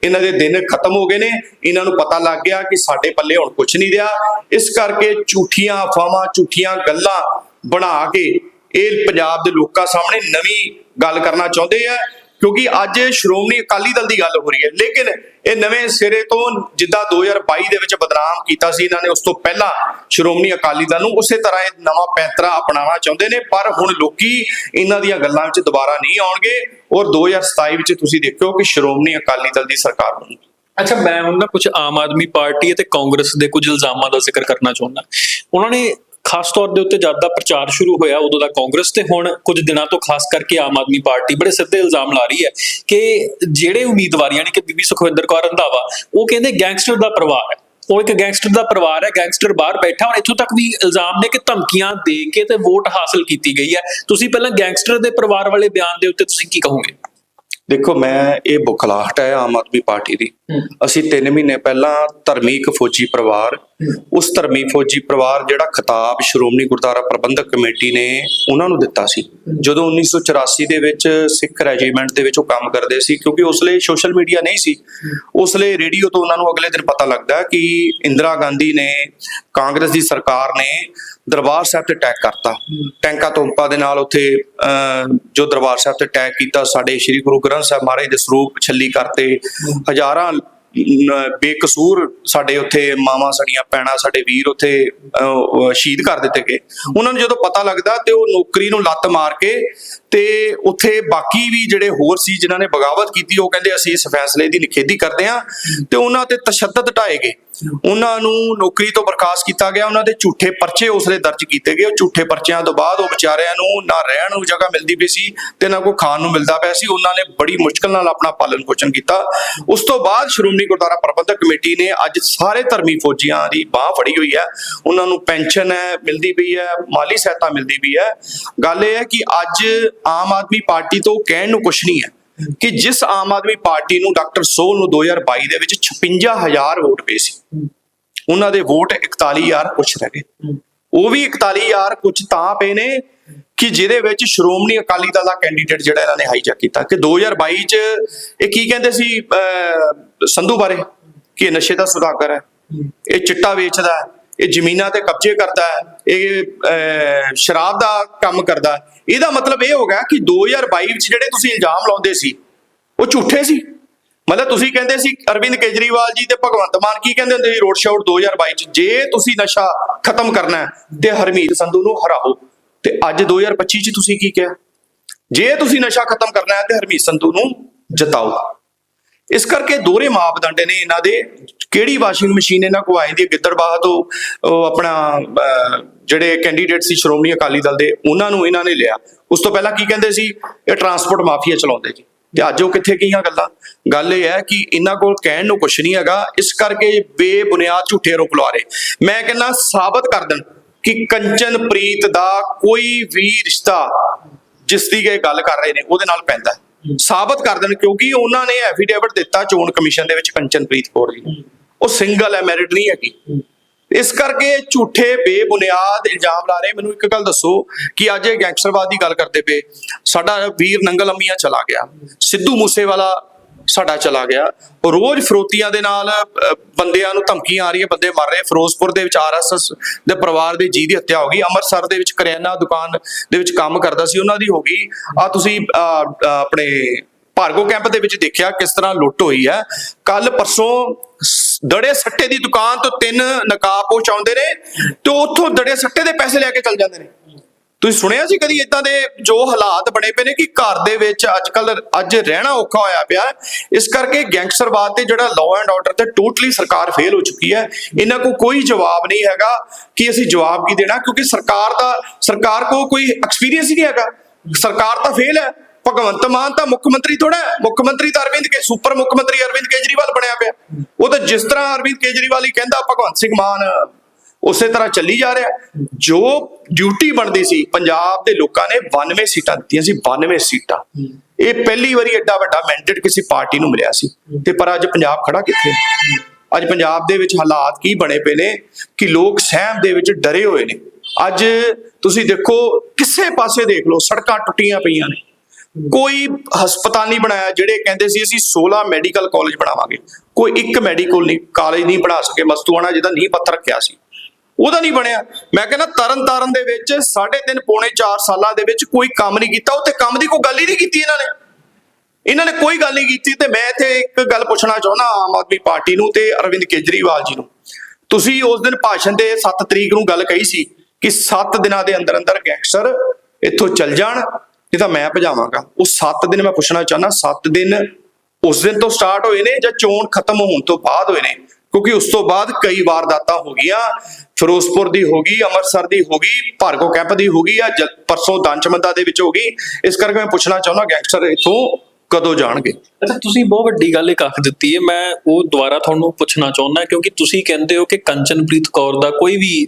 ਇਹਨਾਂ ਦੇ ਦਿਨ ਖਤਮ ਹੋ ਗਏ ਨੇ। ਇਹਨਾਂ ਨੂੰ ਪਤਾ ਲੱਗ ਗਿਆ ਕਿ ਸਾਡੇ ਪੱਲੇ ਹੁਣ ਕੁਝ ਨਹੀਂ ਰਿਹਾ। ਇਸ ਕਰਕੇ ਝੂਠੀਆਂ ਅਫਵਾਹਾਂ, ਝੂਠੀਆਂ ਗੱਲਾਂ ਬਣਾ ਕੇ ਇਹ ਪੰਜਾਬ ਦੇ ਲੋਕਾਂ ਸਾਹਮਣੇ ਨਵੀਂ ਗੱਲ ਕਰਨਾ ਚਾਹੁੰਦੇ ਆ। ਕਿਉਂਕਿ ਅੱਜ ਸ਼੍ਰੋਮਣੀ ਅਕਾਲੀ ਦਲ ਦੀ ਗੱਲ ਹੋ ਰਹੀ ਹੈ। ਲੇਕਿਨ ਇਹ ਨਵੇਂ ਸਿਰੇ ਤੋਂ ਜਿੱਦਾਂ 2022 ਦੇ ਵਿੱਚ ਬਦਨਾਮ ਕੀਤਾ ਸੀ ਇਹਨਾਂ ਨੇ, ਉਸ ਤੋਂ ਪਹਿਲਾਂ ਸ਼੍ਰੋਮਣੀ ਅਕਾਲੀ ਦਲ ਨੂੰ ਉਸੇ ਤਰ੍ਹਾਂ ਇਹ ਨਵਾਂ ਪੈਂਤਰਾ ਅਪਣਾਉਣਾ ਚਾਹੁੰਦੇ ਨੇ, ਪਰ ਹੁਣ ਲੋਕੀ ਇਹਨਾਂ ਦੀਆਂ ਗੱਲਾਂ ਵਿੱਚ ਦੁਬਾਰਾ ਨਹੀਂ ਆਉਣਗੇ ਔਰ 2027 ਵਿੱਚ ਤੁਸੀਂ ਦੇਖਿਓ ਕਿ ਸ਼੍ਰੋਮਣੀ ਅਕਾਲੀ ਦਲ ਦੀ ਸਰਕਾਰ ਬਣੂਗੀ ਅੱਛਾ, ਮੈਂ ਹੁਣ ਨਾ ਕੁਝ ਆਮ ਆਦਮੀ ਪਾਰਟੀ ਅਤੇ ਕਾਂਗਰਸ ਦੇ ਕੁਝ ਇਲਜ਼ਾਮਾਂ ਦਾ ਜ਼ਿਕਰ ਕਰਨਾ ਚਾਹੁੰਦਾ। ਉਹਨਾਂ ਨੇ ਖਾਸ ਤੌਰ ਦੇ ਉੱਤੇ ਜਦ ਦਾ ਪ੍ਰਚਾਰ ਸ਼ੁਰੂ ਹੋਇਆ ਉਦੋਂ ਦਾ ਕਾਂਗਰਸ ਤੇ ਹੁਣ ਕੁਝ ਦਿਨਾਂ ਤੋਂ ਖਾਸ ਕਰਕੇ ਆਮ ਆਦਮੀ ਪਾਰਟੀ ਬੜੇ ਸਿੱਧੇ ਇਲਜ਼ਾਮ ਲਾ ਰਹੀ ਹੈ ਕਿ ਜਿਹੜੇ ਉਮੀਦਵਾਰ ਯਾਨੀ ਕਿ ਬੀਬੀ ਸੁਖਵਿੰਦਰ ਕੌਰ ਰੰਧਾਵਾ, ਉਹ ਕਹਿੰਦੇ ਗੈਂਗਸਟਰ ਦਾ ਪਰਿਵਾਰ ਹੈ। ਉਹ ਇੱਕ ਗੈਂਗਸਟਰ ਦਾ ਪਰਿਵਾਰ ਹੈ, ਗੈਂਗਸਟਰ ਬਾਹਰ ਬੈਠਾ ਹੁਣ ਇੱਥੋਂ ਤੱਕ ਵੀ ਇਲਜ਼ਾਮ ਨੇ ਕਿ ਧਮਕੀਆਂ ਦੇ ਕੇ ਤੇ ਵੋਟ ਹਾਸਲ ਕੀਤੀ ਗਈ ਹੈ। ਤੁਸੀਂ ਪਹਿਲਾਂ ਗੈਂਗਸਟਰ ਦੇ ਪਰਿਵਾਰ ਵਾਲੇ ਬਿਆਨ ਦੇ ਉੱਤੇ ਤੁਸੀਂ ਕੀ ਕਹੋਗੇ? ਦੇਖੋ, ਮੈਂ ਇਹ ਬੁਖਲਾਹਟ ਹੈ ਆਮ ਆਦਮੀ ਪਾਰਟੀ ਦੀ। ਅਸੀਂ 3 ਮਹੀਨੇ ਪਹਿਲਾਂ ਧਰਮੀ ਇੱਕ ਫੌਜੀ ਪਰਿਵਾਰ ਉਸ ਧਰਮੀ ਫੌਜੀ ਪਰਿਵਾਰ ਜਿਹੜਾ ਖਿਤਾਬ ਸ਼੍ਰੋਮਣੀ ਗੁਰਦੁਆਰਾ ਪ੍ਰਬੰਧਕ ਕਮੇਟੀ ਨੇ ਉਹਨਾਂ ਨੂੰ ਦਿੱਤਾ ਸੀ। ਜਦੋਂ 1984 ਦੇ ਵਿੱਚ ਸਿੱਖ ਰੈਜੀਮੈਂਟ ਦੇ ਵਿੱਚ ਉਹ ਕੰਮ ਕਰਦੇ ਸੀ ਕਿਉਂਕਿ ਉਸ ਲਈ ਸੋਸ਼ਲ ਮੀਡੀਆ ਨਹੀਂ ਸੀ। ਉਸ ਲਈ ਰੇਡੀਓ ਤੋਂ ਉਹਨਾਂ ਨੂੰ ਅਗਲੇ ਦਿਨ ਪਤਾ ਲੱਗਦਾ ਕਿ ਇੰਦਰਾ ਗਾਂਧੀ ਨੇ ਕਾਂਗਰਸ ਦੀ ਸਰਕਾਰ ਨੇ ਦਰਬਾਰ ਸਾਹਿਬ ਤੇ ਅਟੈਕ ਕਰਤਾ। ਟੈਂਕਾਂ ਤੋਪਾਂ ਦੇ ਨਾਲ ਉੱਥੇ ਜੋ ਦਰਬਾਰ ਸਾਹਿਬ ਤੇ ਅਟੈਕ ਕੀਤਾ ਸਾਡੇ ਸ੍ਰੀ ਗੁਰੂ ਗ੍ਰੰਥ ਸਾਹਿਬ ਮਹਾਰਾਜ ਦੇ ਸਰੂਪ ਛੱਲੀ ਕਰਤੇ ਹਜ਼ਾਰਾਂ ਬੇਕਸੂਰ ਸਾਡੇ ਉੱਥੇ ਮਾਵਾਂ ਸਾਡੀਆਂ ਪੈਣਾ ਸਾਡੇ ਵੀਰ ਉੱਥੇ ਅਹ, ਸ਼ਹੀਦ ਕਰ ਦਿੱਤੇ ਗਏ। ਉਹਨਾਂ ਨੂੰ ਜਦੋਂ ਪਤਾ ਲੱਗਦਾ ਤੇ ਉਹ ਨੌਕਰੀ ਨੂੰ ਲੱਤ ਮਾਰ ਕੇ ਤੇ ਉੱਥੇ ਬਾਕੀ ਵੀ ਜਿਹੜੇ ਹੋਰ ਸੀ ਜਿਨ੍ਹਾਂ ਨੇ ਬਗਾਵਤ ਕੀਤੀ ਉਹ ਕਹਿੰਦੇ ਅਸੀਂ ਇਸ ਫੈਸਲੇ ਦੀ ਨਿਖੇਧੀ ਕਰਦੇ ਹਾਂ ਤੇ ਉਹਨਾਂ ਤੇ ਤਸ਼ੱਦਦ ਢਾਏ ਗਏ। ਉਹਨਾਂ ਨੂੰ ਨੌਕਰੀ ਤੋਂ ਬਰਖਾਸਤ ਕੀਤਾ ਗਿਆ, ਉਹਨਾਂ ਦੇ ਝੂਠੇ ਪਰਚੇ ਉਸਲੇ ਦਰਜ ਕੀਤੇ ਗਏ। ਉਹ ਝੂਠੇ ਪਰਚਿਆਂ ਤੋਂ ਬਾਅਦ ਉਹ ਵਿਚਾਰਿਆਂ ਨੂੰ ਨਾ ਰਹਿਣ ਨੂੰ ਜਗ੍ਹਾ ਮਿਲਦੀ ਪਈ ਸੀ ਤੇ ਨਾ ਕੋਈ ਖਾਣ ਨੂੰ ਮਿਲਦਾ ਪਿਆ ਸੀ। ਉਹਨਾਂ ਨੇ ਬੜੀ ਮੁਸ਼ਕਲ ਨਾਲ ਆਪਣਾ ਪਾਲਣ ਪੋਸ਼ਣ ਕੀਤਾ। ਉਸ ਤੋਂ ਬਾਅਦ ਸ਼੍ਰੋਮਣੀ ਗੁਰਦੁਆਰਾ ਪ੍ਰਬੰਧਕ ਕਮੇਟੀ ਨੇ ਅੱਜ ਸਾਰੇ ਧਰਮੀ ਫੌਜੀਆਂ ਦੀ ਬਾਹ ਫੜੀ ਹੋਈ ਹੈ। ਉਹਨਾਂ ਨੂੰ ਪੈਨਸ਼ਨ ਹੈ, ਮਿਲਦੀ ਪਈ ਹੈ, ਮਾਲੀ ਸਹਾਇਤਾ ਮਿਲਦੀ ਪਈ ਹੈ। ਗੱਲ ਇਹ ਹੈ ਕਿ ਅੱਜ ਆਮ ਆਦਮੀ ਪਾਰਟੀ ਤੋਂ ਕਹਿਣ ਨੂੰ ਕੁਝ ਨਹੀਂ ਹੈ। ਕਿ ਜਿਸ ਆਮ ਆਦਮੀ ਪਾਰਟੀ ਨੂੰ ਡਾਕਟਰ ਸੋਲ ਨੂੰ 2022 ਦੇ ਵਿੱਚ 56000 ਵੋਟ ਪਏ ਸੀ ਉਹਨਾਂ ਦੇ ਵੋਟ 41000 ਕੁਛ ਰਹਿ ਗਏ ਉਹ ਵੀ 41000 ਕੁਛ ਤਾਂ ਪਏ ਨੇ ਕਿ ਜਿਹਦੇ ਵਿੱਚ ਸ਼੍ਰੋਮਣੀ ਅਕਾਲੀ ਦਲ ਦਾ ਕੈਂਡੀਡੇਟ ਜਿਹੜਾ ਇਹਨਾਂ ਨੇ ਹਾਈਜੈਕ ਕੀਤਾ ਕਿ 2022 ਚ ਇਹ ਕੀ ਕਹਿੰਦੇ ਸੀ ਅਹ, ਸੰਧੂ ਬਾਰੇ ਕਿ ਨਸ਼ੇ ਦਾ ਸੁਦਾਗਰ ਹੈ ਇਹ ਚਿੱਟਾ ਵੇਚਦਾ ਹੈ ਇਹ ਜ਼ਮੀਨਾਂ ਤੇ ਕਬਜ਼ੇ ਕਰਦਾ ਹੈ ਇਹ ਅਹ, ਸ਼ਰਾਬ ਦਾ ਕੰਮ ਕਰਦਾ ਹੈ। ਇਹਦਾ ਮਤਲਬ ਇਹ ਹੋ ਗਿਆ ਕਿ 2022 ਵਿੱਚ ਜਿਹੜੇ ਤੁਸੀਂ ਇਲਜ਼ਾਮ ਲਾਉਂਦੇ ਸੀ ਉਹ ਝੂਠੇ ਸੀ? ਮਤਲਬ ਤੁਸੀਂ ਕਹਿੰਦੇ ਸੀ ਅਰਵਿੰਦ ਕੇਜਰੀਵਾਲ ਜੀ ਤੇ ਭਗਵੰਤ ਮਾਨ ਕੀ ਕਹਿੰਦੇ ਹੁੰਦੇ ਸੀ ਰੋਡ ਸ਼ੋਅ 2022 ਚ ਜੇ ਤੁਸੀਂ ਨਸ਼ਾ ਖਤਮ ਕਰਨਾ ਹੈ ਤੇ ਹਰਮੀਤ ਸੰਧੂ ਨੂੰ ਹਰਾਓ। ਤੇ ਅੱਜ 2025 ਚ ਤੁਸੀਂ ਕੀ ਕਿਹਾ? ਜੇ ਤੁਸੀਂ ਨਸ਼ਾ ਖਤਮ ਕਰਨਾ ਹੈ ਤੇ ਹਰਮੀਤ ਸੰਧੂ ਨੂੰ ਜਿਤਾਓ। ਇਸ ਕਰਕੇ ਦੋਹਰੇ ਮਾਪਦੰਡ ਨੇ ਇਹਨਾਂ ਦੇ। ਕਿਹੜੀ ਵਾਸ਼ਿੰਗ ਮਸ਼ੀਨ ਇਹਨਾਂ ਕੋ ਆਏ ਦੀ ਹੈ? ਗਿੱਦੜਬਾਹ ਤੋਂ ਉਹ ਆਪਣਾ ਅਹ, ਜਿਹੜੇ ਕੈਂਡੀਡੇਟ ਸੀ ਸ਼੍ਰੋਮਣੀ ਅਕਾਲੀ ਦਲ ਦੇ, ਉਹਨਾਂ ਨੂੰ ਇਹਨਾਂ ਨੇ ਲਿਆ। ਉਸ ਤੋਂ ਪਹਿਲਾਂ ਕੀ ਕਹਿੰਦੇ ਸੀ? ਇਹ ਟਰਾਂਸਪੋਰਟ ਮਾਫੀਆ ਚਲਾਉਂਦੇ ਜੀ। ਤੇ ਅੱਜ ਉਹ ਕਿੱਥੇ ਗਈਆਂ ਗੱਲਾਂ? ਗੱਲ ਇਹ ਹੈ ਕਿ ਇਹਨਾਂ ਕੋਲ ਕਹਿਣ ਨੂੰ ਕੁਝ ਨਹੀਂ ਹੈਗਾ। ਇਸ ਕਰਕੇ ਬੇਬੁਨਿਆਦ ਝੂਠੇ ਆਰੋਪ ਲਾ ਰਹੇ। ਮੈਂ ਕਹਿੰਦਾ, ਸਾਬਤ ਕਰ ਦੇਣ ਕਿ ਕੰਚਨਪ੍ਰੀਤ ਦਾ ਕੋਈ ਵੀ ਰਿਸ਼ਤਾ ਜਿਸ ਦੀ ਇਹ ਗੱਲ ਕਰ ਰਹੇ ਨੇ, ਉਹਦੇ ਨਾਲ ਪੈਂਦਾ ਸਾਬਤ ਕਰ ਦੇਣ, ਕਿਉਂਕਿ ਉਹਨਾਂ ਨੇ ਐਫੀਡੇਵਿਟ ਦਿੱਤਾ ਚੋਣ ਕਮਿਸ਼ਨ ਦੇ ਵਿੱਚ ਕੰਚਨਪ੍ਰੀਤ ਕੌਰ ਜੀ ਉਹ ਸਿੰਗਲ ਹੈ ਮੈਰਿਡ ਨਹੀਂ ਹੈਗੀ। ਇਸ ਕਰਕੇ ਝੂਠੇ ਬੇਬੁਨਿਆਦ ਇਲਜ਼ਾਮ ਲਾ ਰਹੇ। ਮੈਨੂੰ ਇੱਕ ਗੱਲ ਦੱਸੋ ਕਿ ਅੱਜ ਇਹ ਗੈਂਗਸਟਰਵਾਦ ਦੀ ਗੱਲ ਕਰਦੇ ਪਏ। ਸਾਡਾ ਵੀਰ ਨੰਗਲ ਅੰਮੀਆਂ ਚਲਾ ਗਿਆ। ਸਿੱਧੂ ਮੂਸੇਵਾਲਾ ਸਾਡਾ ਚਲਾ ਗਿਆ। ਰੋਜ਼ ਫਰੋਤੀਆਂ ਦੇ ਨਾਲ ਬੰਦਿਆਂ ਨੂੰ ਧਮਕੀਆਂ ਆ ਰਹੀਆਂ। ਬੰਦੇ ਮਰ ਰਹੇ। ਫਿਰੋਜ਼ਪੁਰ ਦੇ ਵਿੱਚ ਆਰਐਸਐਸ ਦੇ ਪਰਿਵਾਰ ਦੇ ਜੀ ਦੀ ਹੱਤਿਆ ਹੋ ਗਈ। ਅੰਮ੍ਰਿਤਸਰ ਦੇ ਵਿੱਚ ਕਰਿਆਨਾ ਦੁਕਾਨ ਦੇ ਵਿੱਚ ਕੰਮ ਕਰਦਾ ਸੀ। ਉਹਨਾਂ ਦੀ ਹੋ ਗਈ। ਆ ਤੁਸੀਂ ਅਹ, ਆਪਣੇ ਭਾਰਗੋ ਕੈਂਪ ਦੇ ਵਿੱਚ ਦੇਖਿਆ ਕਿਸ ਤਰ੍ਹਾਂ ਲੁੱਟ ਹੋਈ ਹੈ। ਕੱਲ ਪਰਸੋਂ ਦੜੇ ਸੱਟੇ ਦੀ ਦੁਕਾਨ ਤੋਂ ਤਿੰਨ ਨਕਾਬ ਪਹੁੰਚਾਉਂਦੇ ਨੇ ਤੇ ਉੱਥੋਂ ਦੜੇ ਸੱਟੇ ਦੇ ਪੈਸੇ ਲੈ ਕੇ ਚਲ ਜਾਂਦੇ ਨੇ। ਤੁਸੀਂ ਸੁਣਿਆ ਸੀ ਕਦੀ ਇਦਾਂ ਦੇ ਜੋ ਹਾਲਾਤ ਬਣੇ ਪਏ ਨੇ ਕਿ ਘਰ ਦੇ ਵਿੱਚ ਅੱਜ ਕੱਲ ਅੱਜ ਰਹਿਣਾ ਔਖਾ ਹੋਇਆ ਪਿਆ। ਇਸ ਕਰਕੇ ਗੈਂਗਸਟਰਵਾਦ ਤੇ ਜਿਹੜਾ ਲਾਅ ਐਂਡ ਆਰਡਰ ਤੇ ਟੋਟਲੀ ਸਰਕਾਰ ਫੇਲ ਹੋ ਚੁੱਕੀ ਹੈ। ਇਹਨਾਂ ਕੋ ਕੋਈ ਜਵਾਬ ਨਹੀਂ ਹੈਗਾ ਕਿ ਅਸੀਂ ਜਵਾਬ ਕੀ ਦੇਣਾ, ਕਿਉਂਕਿ ਸਰਕਾਰ ਦਾ, ਸਰਕਾਰ ਕੋ ਕੋਈ ਐਕਸਪੀਰੀਅੰਸ ਹੀ ਨਹੀਂ ਹੈਗਾ। ਸਰਕਾਰ ਤਾਂ ਫੇਲ ਹੈ। ਭਗਵੰਤ ਮਾਨ ਤਾਂ ਮੁੱਖ ਮੰਤਰੀ ਥੋੜਾ ਹੈ। ਮੁੱਖ ਮੰਤਰੀ ਤਾਂ ਅਰਵਿੰਦ ਕੇ ਸੁਪਰ ਮੁੱਖ ਮੰਤਰੀ ਅਰਵਿੰਦ ਕੇਜਰੀਵਾਲ ਬਣਿਆ ਪਿਆ। ਉਹ ਤਾਂ ਜਿਸ ਤਰ੍ਹਾਂ ਅਰਵਿੰਦ ਕੇਜਰੀਵਾਲ ਹੀ ਕਹਿੰਦਾ, ਭਗਵੰਤ ਸਿੰਘ ਮਾਨ ਉਸੇ ਤਰ੍ਹਾਂ ਚੱਲੀ ਜਾ ਰਿਹਾ ਜੋ ਡਿਊਟੀ ਬਣਦੀ ਸੀ, ਪੰਜਾਬ ਦੇ ਲੋਕਾਂ ਨੇ 92 ਸੀਟਾਂ ਦਿੱਤੀਆਂ ਸੀ 92 ਸੀਟਾਂ। ਇਹ ਪਹਿਲੀ ਵਾਰੀ ਐਡਾ ਵੱਡਾ ਮੈਂਡੇਟ ਕਿਸੇ ਪਾਰਟੀ ਨੂੰ ਮਿਲਿਆ ਸੀ। ਤੇ ਪਰ ਅੱਜ ਪੰਜਾਬ ਖੜਾ ਕਿੱਥੇ ਅੱਜ ਪੰਜਾਬ ਦੇ ਵਿੱਚ ਹਾਲਾਤ ਕੀ ਬਣੇ ਪਏ ਨੇ ਕਿ ਲੋਕ ਸਹਿਮ ਦੇ ਵਿੱਚ ਡਰੇ ਹੋਏ ਨੇ। ਅੱਜ ਤੁਸੀਂ ਦੇਖੋ, ਕਿਸੇ ਪਾਸੇ ਦੇਖ ਲਓ, ਸੜਕਾਂ ਟੁੱਟੀਆਂ ਪਈਆਂ ਨੇ। ਕੋਈ ਹਸਪਤਾਲ ਨਹੀਂ ਬਣਾਇਆ ਜਿਹੜੇ ਕਹਿੰਦੇ ਸੀ ਅਸੀਂ 16 ਮੈਡੀਕਲ ਕਾਲਜ ਬਣਾਵਾਂਗੇ। ਕੋਈ ਇੱਕ ਮੈਡੀਕਲ ਨਹੀਂ, ਕਾਲਜ ਨਹੀਂ ਬਣਾ ਸਕੇ ਮਸਤੂਆਣਾ ਜਿਹਦਾ ਨੀਂਹ ਪੱਥਰ ਰੱਖਿਆ ਸੀ। ਉਹਦਾ ਨਹੀਂ ਬਣਿਆ। ਮੈਂ ਕਹਿੰਦਾ ਤਰਨ ਤਾਰਨ ਦੇ ਵਿੱਚ 3.5 ਪੌਣੇ 4 ਸਾਲਾਂ ਦੇ ਵਿੱਚ ਕੋਈ ਕੰਮ ਨਹੀਂ ਕੀਤਾ। ਉੱਥੇ ਕੰਮ ਦੀ ਕੋਈ ਗੱਲ ਹੀ ਨਹੀਂ ਕੀਤੀ ਇਹਨਾਂ ਨੇ। ਇਹਨਾਂ ਨੇ ਕੋਈ ਗੱਲ ਨਹੀਂ ਕੀਤੀ ਤੇ ਮੈਂ ਇੱਥੇ ਇੱਕ ਗੱਲ ਪੁੱਛਣਾ ਚਾਹੁੰਦਾ ਆਮ ਆਦਮੀ ਪਾਰਟੀ ਨੂੰ ਤੇ ਅਰਵਿੰਦ ਕੇਜਰੀਵਾਲ ਜੀ ਨੂੰ। ਤੁਸੀਂ ਉਸ ਦਿਨ ਭਾਸ਼ਣ ਦੇ 7 ਤਰੀਕ ਨੂੰ ਗੱਲ ਕਹੀ ਸੀ ਕਿ 7 ਦਿਨਾਂ ਦੇ ਅੰਦਰ ਅੰਦਰ ਗੈਂਗਸਟਰ ਇੱਥੋਂ ਚੱਲ ਜਾਣ। ਇਹ ਤਾਂ ਮੈਂ ਭਜਾਵਾਂਗਾ। ਉਹ 7 ਦਿਨ ਮੈਂ ਪੁੱਛਣਾ ਚਾਹੁੰਦਾ 7 ਦਿਨ ਉਸ ਦਿਨ ਤੋਂ ਸਟਾਰਟ ਹੋਏ ਨੇ ਜਾਂ ਚੋਣ ਖਤਮ ਹੋਣ ਤੋਂ ਬਾਅਦ ਹੋਏ ਨੇ? ਕਿਉਂਕਿ ਉਸ ਤੋਂ ਬਾਅਦ ਕਈ ਵਾਰਦਾਤਾਂ ਹੋ ਗਈਆਂ। ਫਿਰੋਜ਼ਪੁਰ ਦੀ ਹੋ ਗਈ, ਅੰਮ੍ਰਿਤਸਰ ਦੀ ਹੋ ਗਈ, ਭਾਰਗੋ ਕੈਂਪ ਦੀ ਹੋ ਗਈ ਆ ਪਰਸੋਂ ਦਾਨਚਮੰਦਾ ਦੇ ਵਿੱਚ ਹੋ ਗਈ। ਇਸ ਕਰਕੇ ਮੈਂ ਪੁੱਛਣਾ ਚਾਹੁੰਦਾ, ਗੈਂਗਸਟਰ ਇੱਥੋਂ ਕਦੋਂ ਜਾਣਗੇ? ਅੱਛਾ, ਤੁਸੀਂ ਬਹੁਤ ਵੱਡੀ ਗੱਲ ਇੱਕ ਆਖ ਦਿੱਤੀ ਹੈ। ਮੈਂ ਉਹ ਦੁਬਾਰਾ ਤੁਹਾਨੂੰ ਪੁੱਛਣਾ ਚਾਹੁੰਦਾ, ਕਿਉਂਕਿ ਤੁਸੀਂ ਕਹਿੰਦੇ ਹੋ ਕਿ ਕੰਚਨਪ੍ਰੀਤ ਕੌਰ ਦਾ ਕੋਈ ਵੀ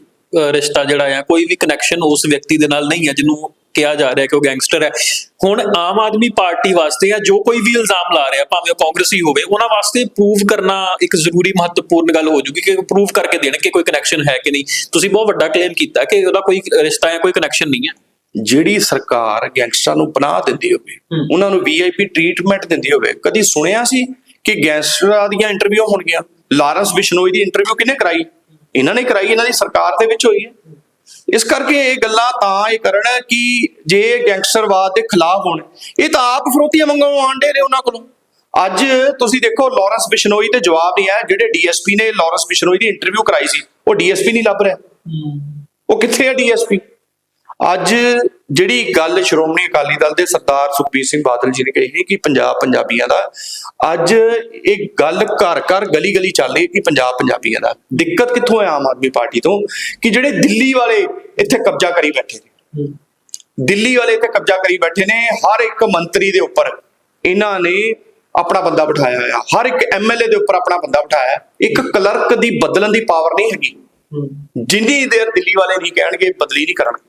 ਰਿਸ਼ਤਾ ਜਿਹੜਾ ਆ, ਕੋਈ ਵੀ ਕਨੈਕਸ਼ਨ ਉਸ ਵਿਅਕਤੀ ਦੇ ਨਾਲ ਨਹੀਂ ਹੈ, ਜਿਹਨੂੰ ਕਿਹਾ ਜਾ ਰਿਹਾ ਕਿ ਉਹ ਗੈਂਗਸਟਰ ਹੈ। ਹੁਣ ਆਮ ਆਦਮੀ ਪਾਰਟੀ ਵਾਸਤੇ ਜਾਂ ਜੋ ਕੋਈ ਵੀ ਇਲਜ਼ਾਮ ਲਾ ਰਿਹਾ ਭਾਵੇਂ ਉਹ ਕਾਂਗਰਸੀ ਹੋਵੇ ਉਹਨਾਂ ਵਾਸਤੇ ਪ੍ਰੂਵ ਕਰਨਾ ਇੱਕ ਜ਼ਰੂਰੀ ਮਹੱਤਵਪੂਰਨ ਗੱਲ ਹੋ ਜੂਗੀ ਕਿ ਪ੍ਰੂਵ ਕਰਕੇ ਦੇਣ ਕਿ ਕੋਈ ਕਨੈਕਸ਼ਨ ਹੈ ਕਿ ਨਹੀਂ। ਤੁਸੀਂ ਬਹੁਤ ਵੱਡਾ ਕਲੇਮ ਕੀਤਾ ਕਿ ਉਹਦਾ ਕੋਈ ਰਿਸ਼ਤਾ ਜਾਂ ਕੋਈ ਕਨੈਕਸ਼ਨ ਨਹੀਂ ਹੈ। ਜਿਹੜੀ ਸਰਕਾਰ ਗੈਂਗਸਟਰਾਂ ਨੂੰ ਪਨਾਹ ਦਿੰਦੀ ਹੋਵੇ। ਉਹਨਾਂ ਨੂੰ ਵੀਆਈਪੀ ਟ੍ਰੀਟਮੈਂਟ ਦਿੰਦੀ ਹੋਵੇ ਕਦੀ ਸੁਣਿਆ ਸੀ ਕਿ ਗੈਂਗਸਟਰਾਂ ਦੀਆਂ ਇੰਟਰਵਿਊ ਹੋਣਗੀਆਂ? ਲਾਰੈਂਸ ਬਿਸ਼ਨੋਈ ਦੀ ਇੰਟਰਵਿਊ ਕਿਹਨੇ ਕਰਾਈ? ਇਹਨਾਂ ਨੇ ਕਰਾਈ ਇਹਨਾਂ ਦੀ ਸਰਕਾਰ ਦੇ ਵਿੱਚ ਹੋਈ ਹੈ। ਇਸ ਕਰਕੇ ਇਹ ਗੱਲਾਂ ਤਾਂ ਇਹ ਕਰਨ ਕਿ ਜੇ ਗੈਂਗਸਟਰਵਾਦ ਦੇ ਖਿਲਾਫ ਹੋਣ ਇਹ ਤਾਂ ਆਪ ਫਰੋਤੀਆਂ ਮੰਗਵਾਉਣ ਆਂਡੇ ਨੇ ਉਹਨਾਂ ਕੋਲੋਂ। ਅੱਜ ਤੁਸੀਂ ਦੇਖੋ ਲਾਰੈਂਸ ਬਿਸ਼ਨੋਈ ਤੇ ਜਵਾਬ ਨਹੀਂ ਆਇਆ ਜਿਹੜੇ ਡੀਐਸਪੀ ਨੇ ਲਾਰੈਂਸ ਬਿਸ਼ਨੋਈ ਦੀ ਇੰਟਰਵਿਊ ਕਰਾਈ ਸੀ ਉਹ ਡੀਐਸਪੀ ਨਹੀਂ ਲੱਭ ਰਿਹਾ। ਉਹ ਕਿੱਥੇ ਹੈ ਡੀਐਸਪੀ? ਅੱਜ ਜਿਹੜੀ ਗੱਲ ਸ਼੍ਰੋਮਣੀ ਅਕਾਲੀ ਦਲ ਦੇ ਸਰਦਾਰ ਸੁਖਬੀਰ ਸਿੰਘ ਬਾਦਲ ਜੀ ਨੇ ਕਹੀ ਕਿ ਪੰਜਾਬ ਪੰਜਾਬੀਆਂ ਦਾ ਅੱਜ ਇਹ ਗੱਲ ਘਰ ਘਰ ਗਲੀ ਗਲੀ ਚੱਲ ਰਹੀ ਹੈ ਕਿ ਪੰਜਾਬ ਪੰਜਾਬੀਆਂ ਦਾ। ਦਿੱਕਤ ਕਿੱਥੋਂ ਹੈ ਆਮ ਆਦਮੀ ਪਾਰਟੀ ਤੋਂ ਕਿ ਜਿਹੜੇ ਦਿੱਲੀ ਵਾਲੇ ਇੱਥੇ ਕਬਜ਼ਾ ਕਰੀ ਬੈਠੇ ਨੇ। ਦਿੱਲੀ ਵਾਲੇ ਇੱਥੇ ਕਬਜ਼ਾ ਕਰੀ ਬੈਠੇ ਨੇ ਹਰ ਇੱਕ ਮੰਤਰੀ ਦੇ ਉੱਪਰ ਇਹਨਾਂ ਨੇ ਆਪਣਾ ਬੰਦਾ ਬਿਠਾਇਆ ਹੋਇਆ। ਹਰ ਇੱਕ ਐਮਐਲਏ ਦੇ ਉੱਪਰ ਆਪਣਾ ਬੰਦਾ ਬਿਠਾਇਆ। ਇੱਕ ਕਲਰਕ ਦੀ ਬਦਲਣ ਦੀ ਪਾਵਰ ਨਹੀਂ ਹੈਗੀ। ਜਿੰਨੀ ਦੇਰ ਦਿੱਲੀ ਵਾਲੇ ਨਹੀਂ ਕਹਿਣਗੇ ਬਦਲੀ ਨਹੀਂ ਕਰਨਗੇ।